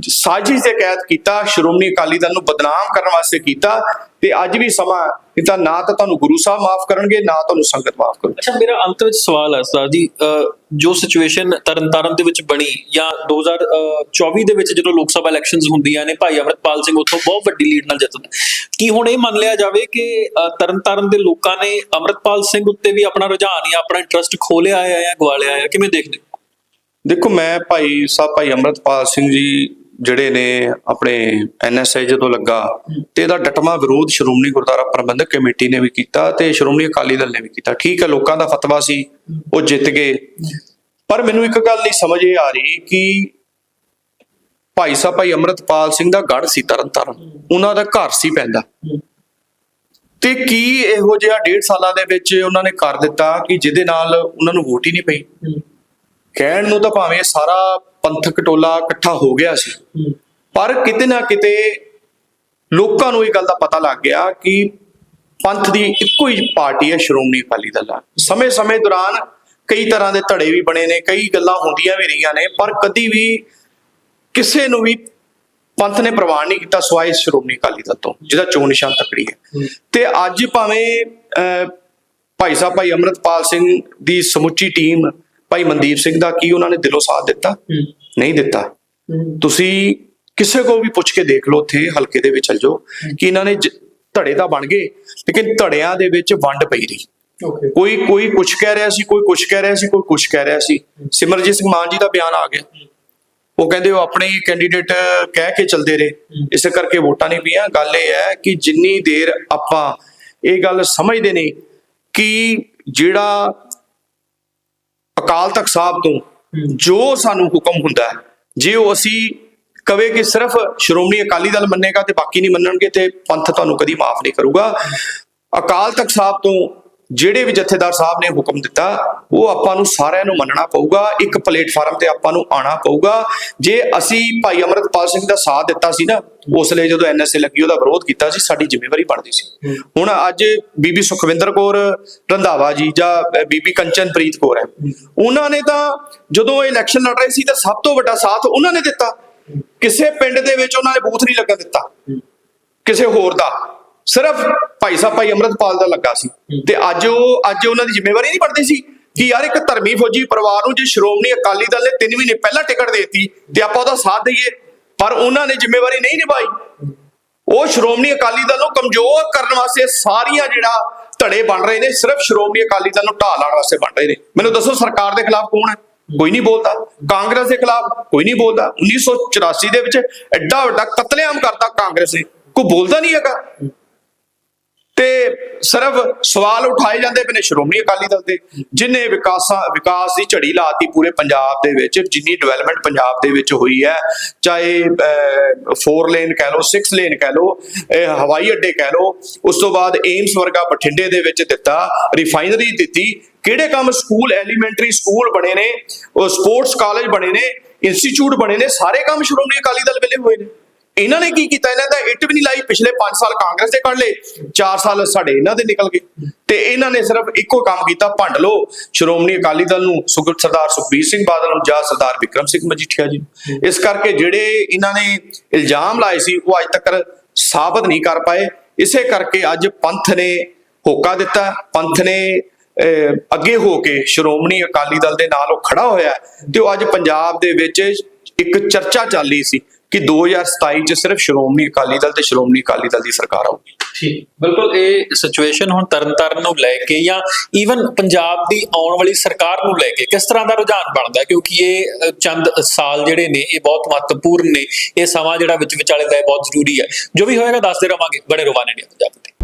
ਸਾਜ਼ਿਸ਼ ਦੇ ਤਹਿਤ ਕੀਤਾ ਸ਼੍ਰੋਮਣੀ ਅਕਾਲੀ ਦਲ ਨੂੰ ਬਦਨਾਮ ਕਰਨ ਵਾਸਤੇ ਕੀਤਾ ਤੇ ਅੱਜ ਵੀ ਸਮਾਂ ਤਾਂ ਨਾ ਤਾਂ ਤੁਹਾਨੂੰ ਗੁਰੂ ਸਾਹਿਬ ਮਾਫ ਕਰਨਗੇ ਨਾ ਤੁਹਾਨੂੰ ਸੰਗਤ ਮਾਫ ਕਰੂਗੀ ਅੱਛਾ ਮੇਰਾ ਅੰਤ ਵਿੱਚ ਸਵਾਲ ਹੈ ਸਰ ਜੀ ਜੋ ਸਿਚੁਏਸ਼ਨ ਤਰਨਤਾਰਨ ਦੇ ਵਿੱਚ ਬਣੀ ਜਾਂ 2024 ਦੇ ਵਿੱਚ ਜਦੋਂ ਲੋਕ ਸਭਾ ਇਲੈਕਸ਼ਨਸ ਹੁੰਦੀਆਂ ਨੇ ਭਾਈ ਅਮਰਪਾਲ ਸਿੰਘ ਉੱਥੋਂ ਬਹੁਤ ਵੱਡੀ ਲੀਡ ਨਾਲ ਜਿੱਤਦਾ ਕੀ ਹੁਣ ਇਹ ਮੰਨ ਲਿਆ ਜਾਵੇ ਕਿ ਤਰਨਤਾਰਨ ਦੇ ਲੋਕਾਂ ਨੇ ਅਮਰਪਾਲ ਸਿੰਘ ਉੱਤੇ ਵੀ ਆਪਣਾ ਰੁਝਾਨ ਜਾਂ ਆਪਣਾ ਇੰਟਰਸਟ ਖੋਲਿਆ ਹੈ ਜਾਂ ਗਵਾਲਿਆ ਹੈ ਕਿਵੇਂ ਦੇਖਦੇ? ਦੇਖੋ ਮੈਂ ਭਾਈ ਸਾਹਿਬ ਭਾਈ ਅਮਰਤਪਾਲ ਸਿੰਘ ਜੀ ਜਿਹੜੇ ਨੇ ਆਪਣੇ ਐਨਐਸਆਈ ਜਦੋਂ ਲੱਗਾ ਤੇ ਇਹਦਾ ਡਟਮਾ ਵਿਰੋਧ ਸ਼੍ਰੋਮਣੀ ਗੁਰਦੁਆਰਾ ਪ੍ਰਬੰਧਕ ਕਮੇਟੀ ਨੇ ਵੀ ਕੀਤਾ ਤੇ ਸ਼੍ਰੋਮਣੀ ਅਕਾਲੀ ਦਲ ਨੇ ਵੀ ਕੀਤਾ। ਠੀਕ ਹੈ, ਲੋਕਾਂ ਦਾ ਫਤਵਾ ਸੀ, ਉਹ ਜਿੱਤ ਗਏ। ਪਰ ਮੈਨੂੰ ਇੱਕ ਗੱਲ ਨਹੀਂ ਸਮਝ ਇਹ ਆ ਰਹੀ ਕਿ ਭਾਈ ਸਾਹਿਬ, ਭਾਈ ਅਮਰਤਪਾਲ ਸਿੰਘ ਦਾ ਗੜ ਸੀ ਤਰਨਤਾਰਨ। ਉਹਨਾਂ ਦਾ ਘਰ ਸੀ ਪੈਂਦਾ। ਤੇ ਕੀ ਇਹੋ ਜਿਹਾ ਡੇਢ ਸਾਲਾਂ ਦੇ ਵਿੱਚ ਉਹਨਾਂ ਨੇ ਕਰ ਦਿੱਤਾ ਕਿ ਜਿਹਦੇ ਨਾਲ ਉਹਨਾਂ ਨੂੰ ਵੋਟ ਹੀ ਨਹੀਂ ਪਈ? ਕਹਿਣ ਨੂੰ ਤਾਂ ਭਾਵੇਂ ਸਾਰਾ ਪੰਥਕ ਟੋਲਾ ਇਕੱਠਾ ਹੋ ਗਿਆ ਸੀ। ਪਰ ਕਿਤੇ ਨਾ ਕਿਤੇ ਲੋਕਾਂ ਨੂੰ ਇਹ ਗੱਲ ਦਾ ਪਤਾ ਲੱਗ ਗਿਆ ਕਿ ਪੰਥ ਦੀ ਇੱਕੋ ਹੀ ਪਾਰਟੀ ਹੈ ਸ਼੍ਰੋਮਣੀ ਅਕਾਲੀ ਦਲ ਸਮੇਂ-ਸਮੇਂ ਦੌਰਾਨ ਕਈ ਤਰ੍ਹਾਂ ਦੇ ਧੜੇ ਵੀ ਬਣੇ ਨੇ ਕਈ ਗੱਲਾਂ ਹੁੰਦੀਆਂ ਵੀ ਰਹੀਆਂ ਨੇ ਪਰ ਕਦੀ ਵੀ ਕਿਸੇ ਨੂੰ ਵੀ ਪੰਥ ਨੇ ਪ੍ਰਵਾਨ ਨਹੀਂ ਕੀਤਾ ਸਵਾਏ ਸ਼੍ਰੋਮਣੀ ਅਕਾਲੀ ਦਲ ਤੋਂ ਜਿਹਦਾ ਚੋਣ ਨਿਸ਼ਾਨ ਤਕੜੀ ਹੈ। ਤੇ ਅੱਜ ਭਾਵੇਂ ਭਾਈ ਸਾਹਿਬ ਭਾਈ ਅਮਰਤਪਾਲ ਸਿੰਘ ਦੀ ਸਮੁੱਚੀ ਟੀਮ ਭਾਈ ਮਨਦੀਪ ਸਿੰਘ ਦਾ ਕੀ ਉਹਨਾਂ ਨੇ ਦਿਲੋਂ ਸਾਥ ਦਿੱਤਾ? ਨਹੀਂ ਦਿੱਤਾ। ਤੁਸੀਂ ਕਿਸੇ ਕੋ ਵੀ ਪੁੱਛ ਕੇ ਦੇਖ ਲਓ ਉੱਥੇ ਹਲਕੇ ਦੇ ਵਿੱਚ ਚਲ ਜਾਓ ਕਿ ਇਹਨਾਂ ਨੇ ਧੜੇ ਤਾਂ ਬਣ ਗਏ ਲੇਕਿਨ ਧੜਿਆਂ ਦੇ ਵਿੱਚ ਵੰਡ ਪਈ ਰਹੀ। ਕੋਈ ਕੋਈ ਕੁਛ ਕਹਿ ਰਿਹਾ ਸੀ ਕੋਈ ਕੁਛ ਕਹਿ ਰਿਹਾ ਸੀ ਕੋਈ ਕੁਛ ਕਹਿ ਰਿਹਾ ਸੀ। ਸਿਮਰਜੀਤ ਸਿੰਘ ਮਾਨ ਜੀ ਦਾ ਬਿਆਨ ਆ ਗਿਆ। ਉਹ ਕਹਿੰਦੇ ਉਹ ਆਪਣੇ ਹੀ ਕੈਂਡੀਡੇਟ ਕਹਿ ਕੇ ਚੱਲਦੇ ਰਹੇ। ਇਸੇ ਕਰਕੇ ਵੋਟਾਂ ਨਹੀਂ ਪਈਆਂ। ਗੱਲ ਇਹ ਹੈ ਕਿ ਜਿੰਨੀ ਦੇਰ ਆਪਾਂ ਇਹ ਗੱਲ ਸਮਝਦੇ ਨੇ ਕਿ ਜਿਹੜਾ ਅਕਾਲ ਤਖਤ ਸਾਹਿਬ ਤੋਂ ਜੋ ਸਾਨੂੰ ਹੁਕਮ ਹੁੰਦਾ ਹੈ, ਜੇ ਉਹ ਅਸੀਂ ਕਵੇ ਕਿ ਸਿਰਫ ਸ਼੍ਰੋਮਣੀ ਅਕਾਲੀ ਦਲ ਮੰਨੇਗਾ ਤੇ ਬਾਕੀ ਨਹੀਂ ਮੰਨਣਗੇ ਤੇ ਪੰਥ ਤੁਹਾਨੂੰ ਕਦੀ ਮਾਫ ਨਹੀਂ ਕਰੂਗਾ। ਅਕਾਲ ਤਖਤ ਸਾਹਿਬ ਤੋਂ ਜਿਹੜੇ ਵੀ ਜਥੇਦਾਰ ਸਾਹਿਬ ਨੇ ਹੁਕਮ ਦਿੱਤਾ ਉਹ ਆਪਾਂ ਨੂੰ ਸਾਰਿਆਂ ਨੂੰ ਮੰਨਣਾ ਪਊਗਾ ਇੱਕ ਪਲੇਟਫਾਰਮ ਤੇ ਆਪਾਂ ਨੂੰ ਆਣਾ ਪਊਗਾ। ਜੇ ਅਸੀਂ ਭਾਈ ਅਮਰਤਪਾਲ ਸਿੰਘ ਦਾ ਸਾਥ ਦਿੱਤਾ ਸੀ ਨਾ ਉਸ ਲਈ ਜਦੋਂ ਐਨਐਸਏ ਲੱਗੀ ਉਹਦਾ ਵਿਰੋਧ ਕੀਤਾ ਸੀ ਸਾਡੀ ਜ਼ਿੰਮੇਵਾਰੀ ਬਣਦੀ ਸੀ। ਹੁਣ ਅੱਜ ਬੀਬੀ ਸੁਖਵਿੰਦਰ ਕੌਰ ਰੰਧਾਵਾ ਜੀ ਜਾਂ ਬੀਬੀ ਕੰਚਨਪ੍ਰੀਤ ਕੌਰ ਹੈ ਉਹਨਾਂ ਨੇ ਤਾਂ ਜਦੋਂ ਇਲੈਕਸ਼ਨ ਲੜ ਰਹੇ ਸੀ ਤਾਂ ਸਭ ਤੋਂ ਵੱਡਾ ਸਾਥ ਉਹਨਾਂ ਨੇ ਦਿੱਤਾ। ਕਿਸੇ ਪਿੰਡ ਦੇ ਵਿੱਚ ਉਹਨਾਂ ਨੇ ਬੂਥ ਨਹੀਂ ਲੱਗਾ ਦਿੱਤਾ। ਕਿਸੇ ਹੋਰ ਦਾ। ਸਿਰਫ ਭਾਈ ਸਾਹਿਬ ਭਾਈ ਅੰਮ੍ਰਿਤਪਾਲ ਦਾ ਲੱਗਾ ਸੀ। ਤੇ ਅੱਜ ਉਹ ਅੱਜ ਉਹਨਾਂ ਦੀ ਜ਼ਿੰਮੇਵਾਰੀ ਨਹੀਂ ਬਣਦੀ ਸੀ ਕਿ ਯਾਰ ਇੱਕ ਧਰਮੀ ਫੌਜੀ ਪਰਿਵਾਰ ਨੂੰ ਜੇ ਸ਼੍ਰੋਮਣੀ ਅਕਾਲੀ ਦਲ ਨੇ 3 ਮਹੀਨੇ ਪਹਿਲਾਂ ਟਿਕਟ ਦੇਤੀ ਤੇ ਆਪਾਂ ਉਹਦਾ ਸਾਥ ਦਈਏ। ਪਰ ਉਹਨਾਂ ਨੇ ਜ਼ਿੰਮੇਵਾਰੀ ਨਹੀਂ ਨਿਭਾਈ। ਉਹ ਸ਼੍ਰੋਮਣੀ ਅਕਾਲੀ ਦਲ ਨੂੰ ਕਮਜ਼ੋਰ ਕਰਨ ਵਾਸਤੇ ਸਾਰੀਆਂ ਜਿਹੜਾ ਧੜੇ ਬਣ ਰਹੇ ਨੇ ਸਿਰਫ ਸ਼੍ਰੋਮਣੀ ਅਕਾਲੀ ਦਲ ਨੂੰ ਢਾਹ ਲਾਉਣ ਵਾਸਤੇ ਬਣ ਰਹੇ ਨੇ। ਮੈਨੂੰ ਦੱਸੋ ਸਰਕਾਰ ਦੇ ਖਿਲਾਫ ਕੌਣ ਹੈ? ਕੋਈ ਨਹੀਂ ਬੋਲਦਾ। ਕਾਂਗਰਸ ਦੇ ਖਿਲਾਫ ਕੋਈ ਨਹੀਂ ਬੋਲਦਾ। 1984 ਦੇ ਵਿੱਚ ਐਡਾ ਵੱਡਾ ਕਤਲੇਆਮ ਕਰਤਾ ਕਾਂਗਰਸ ਨੇ। ਕੋਈ ਬੋਲਦਾ ਨਹੀਂ ਹੈਗਾ। ਤੇ ਸਿਰਫ ਸਵਾਲ ਉਠਾਏ ਜਾਂਦੇ ਪਏ ਨੇ, ਸ਼੍ਰੋਮਣੀ ਅਕਾਲੀ ਦਲ ਦੇ, ਜਿਨੇ ਵਿਕਾਸਾਂ, ਵਿਕਾਸ ਦੀ ਝੜੀ ਲਾਤੀ ਪੂਰੇ ਪੰਜਾਬ ਦੇ ਵਿੱਚ, ਜਿੰਨੀ ਡਿਵੈਲਪਮੈਂਟ ਪੰਜਾਬ ਦੇ ਵਿੱਚ ਹੋਈ ਹੈ, ਚਾਹੇ 4 ਲੇਨ ਕਹਿ ਲਓ 6 ਲੇਨ ਕਹਿ ਲਓ ਹਵਾਈ ਅੱਡੇ ਕਹਿ ਲਓ, ਉਸ ਤੋਂ ਬਾਅਦ ਏਮਸ ਵਰਗਾ ਬਠਿੰਡੇ ਦੇ ਵਿੱਚ ਦਿੱਤਾ ਰਿਫਾਈਨਰੀ ਦਿੱਤੀ, ਕਿਹੜੇ ਕੰਮ ਸਕੂਲ ਐਲੀਮੈਂਟਰੀ ਸਕੂਲ ਬਣੇ ਨੇ, ਉਹ ਸਪੋਰਟਸ ਕਾਲਜ ਬਣੇ ਨੇ ਇੰਸਟੀਚਿਊਟ ਬਣੇ ਨੇ, ਸਾਰੇ ਕੰਮ ਸ਼੍ਰੋਮਣੀ ਅਕਾਲੀ ਦਲ ਵੇਲੇ ਹੋਏ ਨੇ। ਇਹਨਾਂ ਨੇ ਕੀ ਕੀਤਾ? ਇਹਨਾਂ ਦਾ ਇੱਟ ਵੀ ਨਹੀਂ ਲਾਈ। ਪਿਛਲੇ 5 ਸਾਲ ਕਾਂਗਰਸ ਦੇ ਕੱਢ ਲਏ। 4 ਸਾਲ ਸਾਡੇ ਇਹਨਾਂ ਦੇ ਨਿਕਲ ਗਏ। ਤੇ ਇਹਨਾਂ ਨੇ ਸਿਰਫ ਇੱਕੋ ਕੰਮ ਕੀਤਾ ਭੰਡ ਲੋ ਸ਼੍ਰੋਮਣੀ ਅਕਾਲੀ ਦਲ ਨੂੰ ਸੁਖ ਸਰਦਾਰ ਸੁਖਬੀਰ ਸਿੰਘ ਬਾਦਲ ਨੂੰ ਜਾਂ ਸਰਦਾਰ ਵਿਕਰਮ ਸਿੰਘ ਮਜੀਠੀਆ ਜੀ ਨੂੰ। ਇਸ ਕਰਕੇ ਜਿਹੜੇ ਇਹਨਾਂ ਨੇ ਇਲਜ਼ਾਮ ਲਾਏ ਸੀ ਉਹ ਅੱਜ ਤੱਕ ਸਾਬਤ ਨਹੀਂ ਕਰ ਪਾਏ। ਇਸੇ ਕਰਕੇ ਅੱਜ ਪੰਥ ਨੇ ਹੋਕਾ ਦਿੱਤਾ। ਪੰਥ ਨੇ ਅਹ, ਅੱਗੇ ਹੋ ਕੇ ਸ਼੍ਰੋਮਣੀ ਅਕਾਲੀ ਦਲ ਦੇ ਨਾਲ ਉਹ ਖੜਾ ਹੋਇਆ ਤੇ ਉਹ ਅੱਜ ਪੰਜਾਬ ਦੇ ਵਿੱਚ ਇੱਕ ਚਰਚਾ ਚੱਲ ਰਹੀ ਸੀ। ਕਿ 2027 ਚ ਸਿਰਫ ਸ਼੍ਰੋਮਣੀ ਅਕਾਲੀ ਦਲ ਤੇ ਸ਼੍ਰੋਮਣੀ ਅਕਾਲੀ ਦਲ ਦੀ ਸਰਕਾਰ ਆਊਗੀ। ਠੀਕ ਬਿਲਕੁਲ ਇਹ ਸਿਚੁਏਸ਼ਨ ਹੁਣ ਤਰਨਤਾਰਨ ਨੂੰ ਲੈ ਕੇ ਜਾਂ ਈਵਨ ਪੰਜਾਬ ਦੀ ਆਉਣ ਵਾਲੀ ਸਰਕਾਰ ਨੂੰ ਲੈ ਕੇ ਕਿਸ ਤਰ੍ਹਾਂ ਦਾ ਰੁਝਾਨ ਬਣਦਾ? ਕਿਉਂਕਿ ਇਹ ਚੰਦ ਸਾਲ ਜਿਹੜੇ ਨੇ ਇਹ ਬਹੁਤ ਮਹੱਤਵਪੂਰਨ ਨੇ। ਇਹ ਸਮਾਂ ਜਿਹੜਾ ਵਿੱਚ ਵਿਚਾਲੇ ਦਾ ਬਹੁਤ ਜ਼ਰੂਰੀ ਹੈ। ਜੋ ਵੀ ਹੋਏਗਾ ਦੱਸਦੇ ਰਵਾਂਗੇ। ਬੜੇ ਰਵਾਨੇ ਨੇ ਪੰਜਾਬ ਤੇ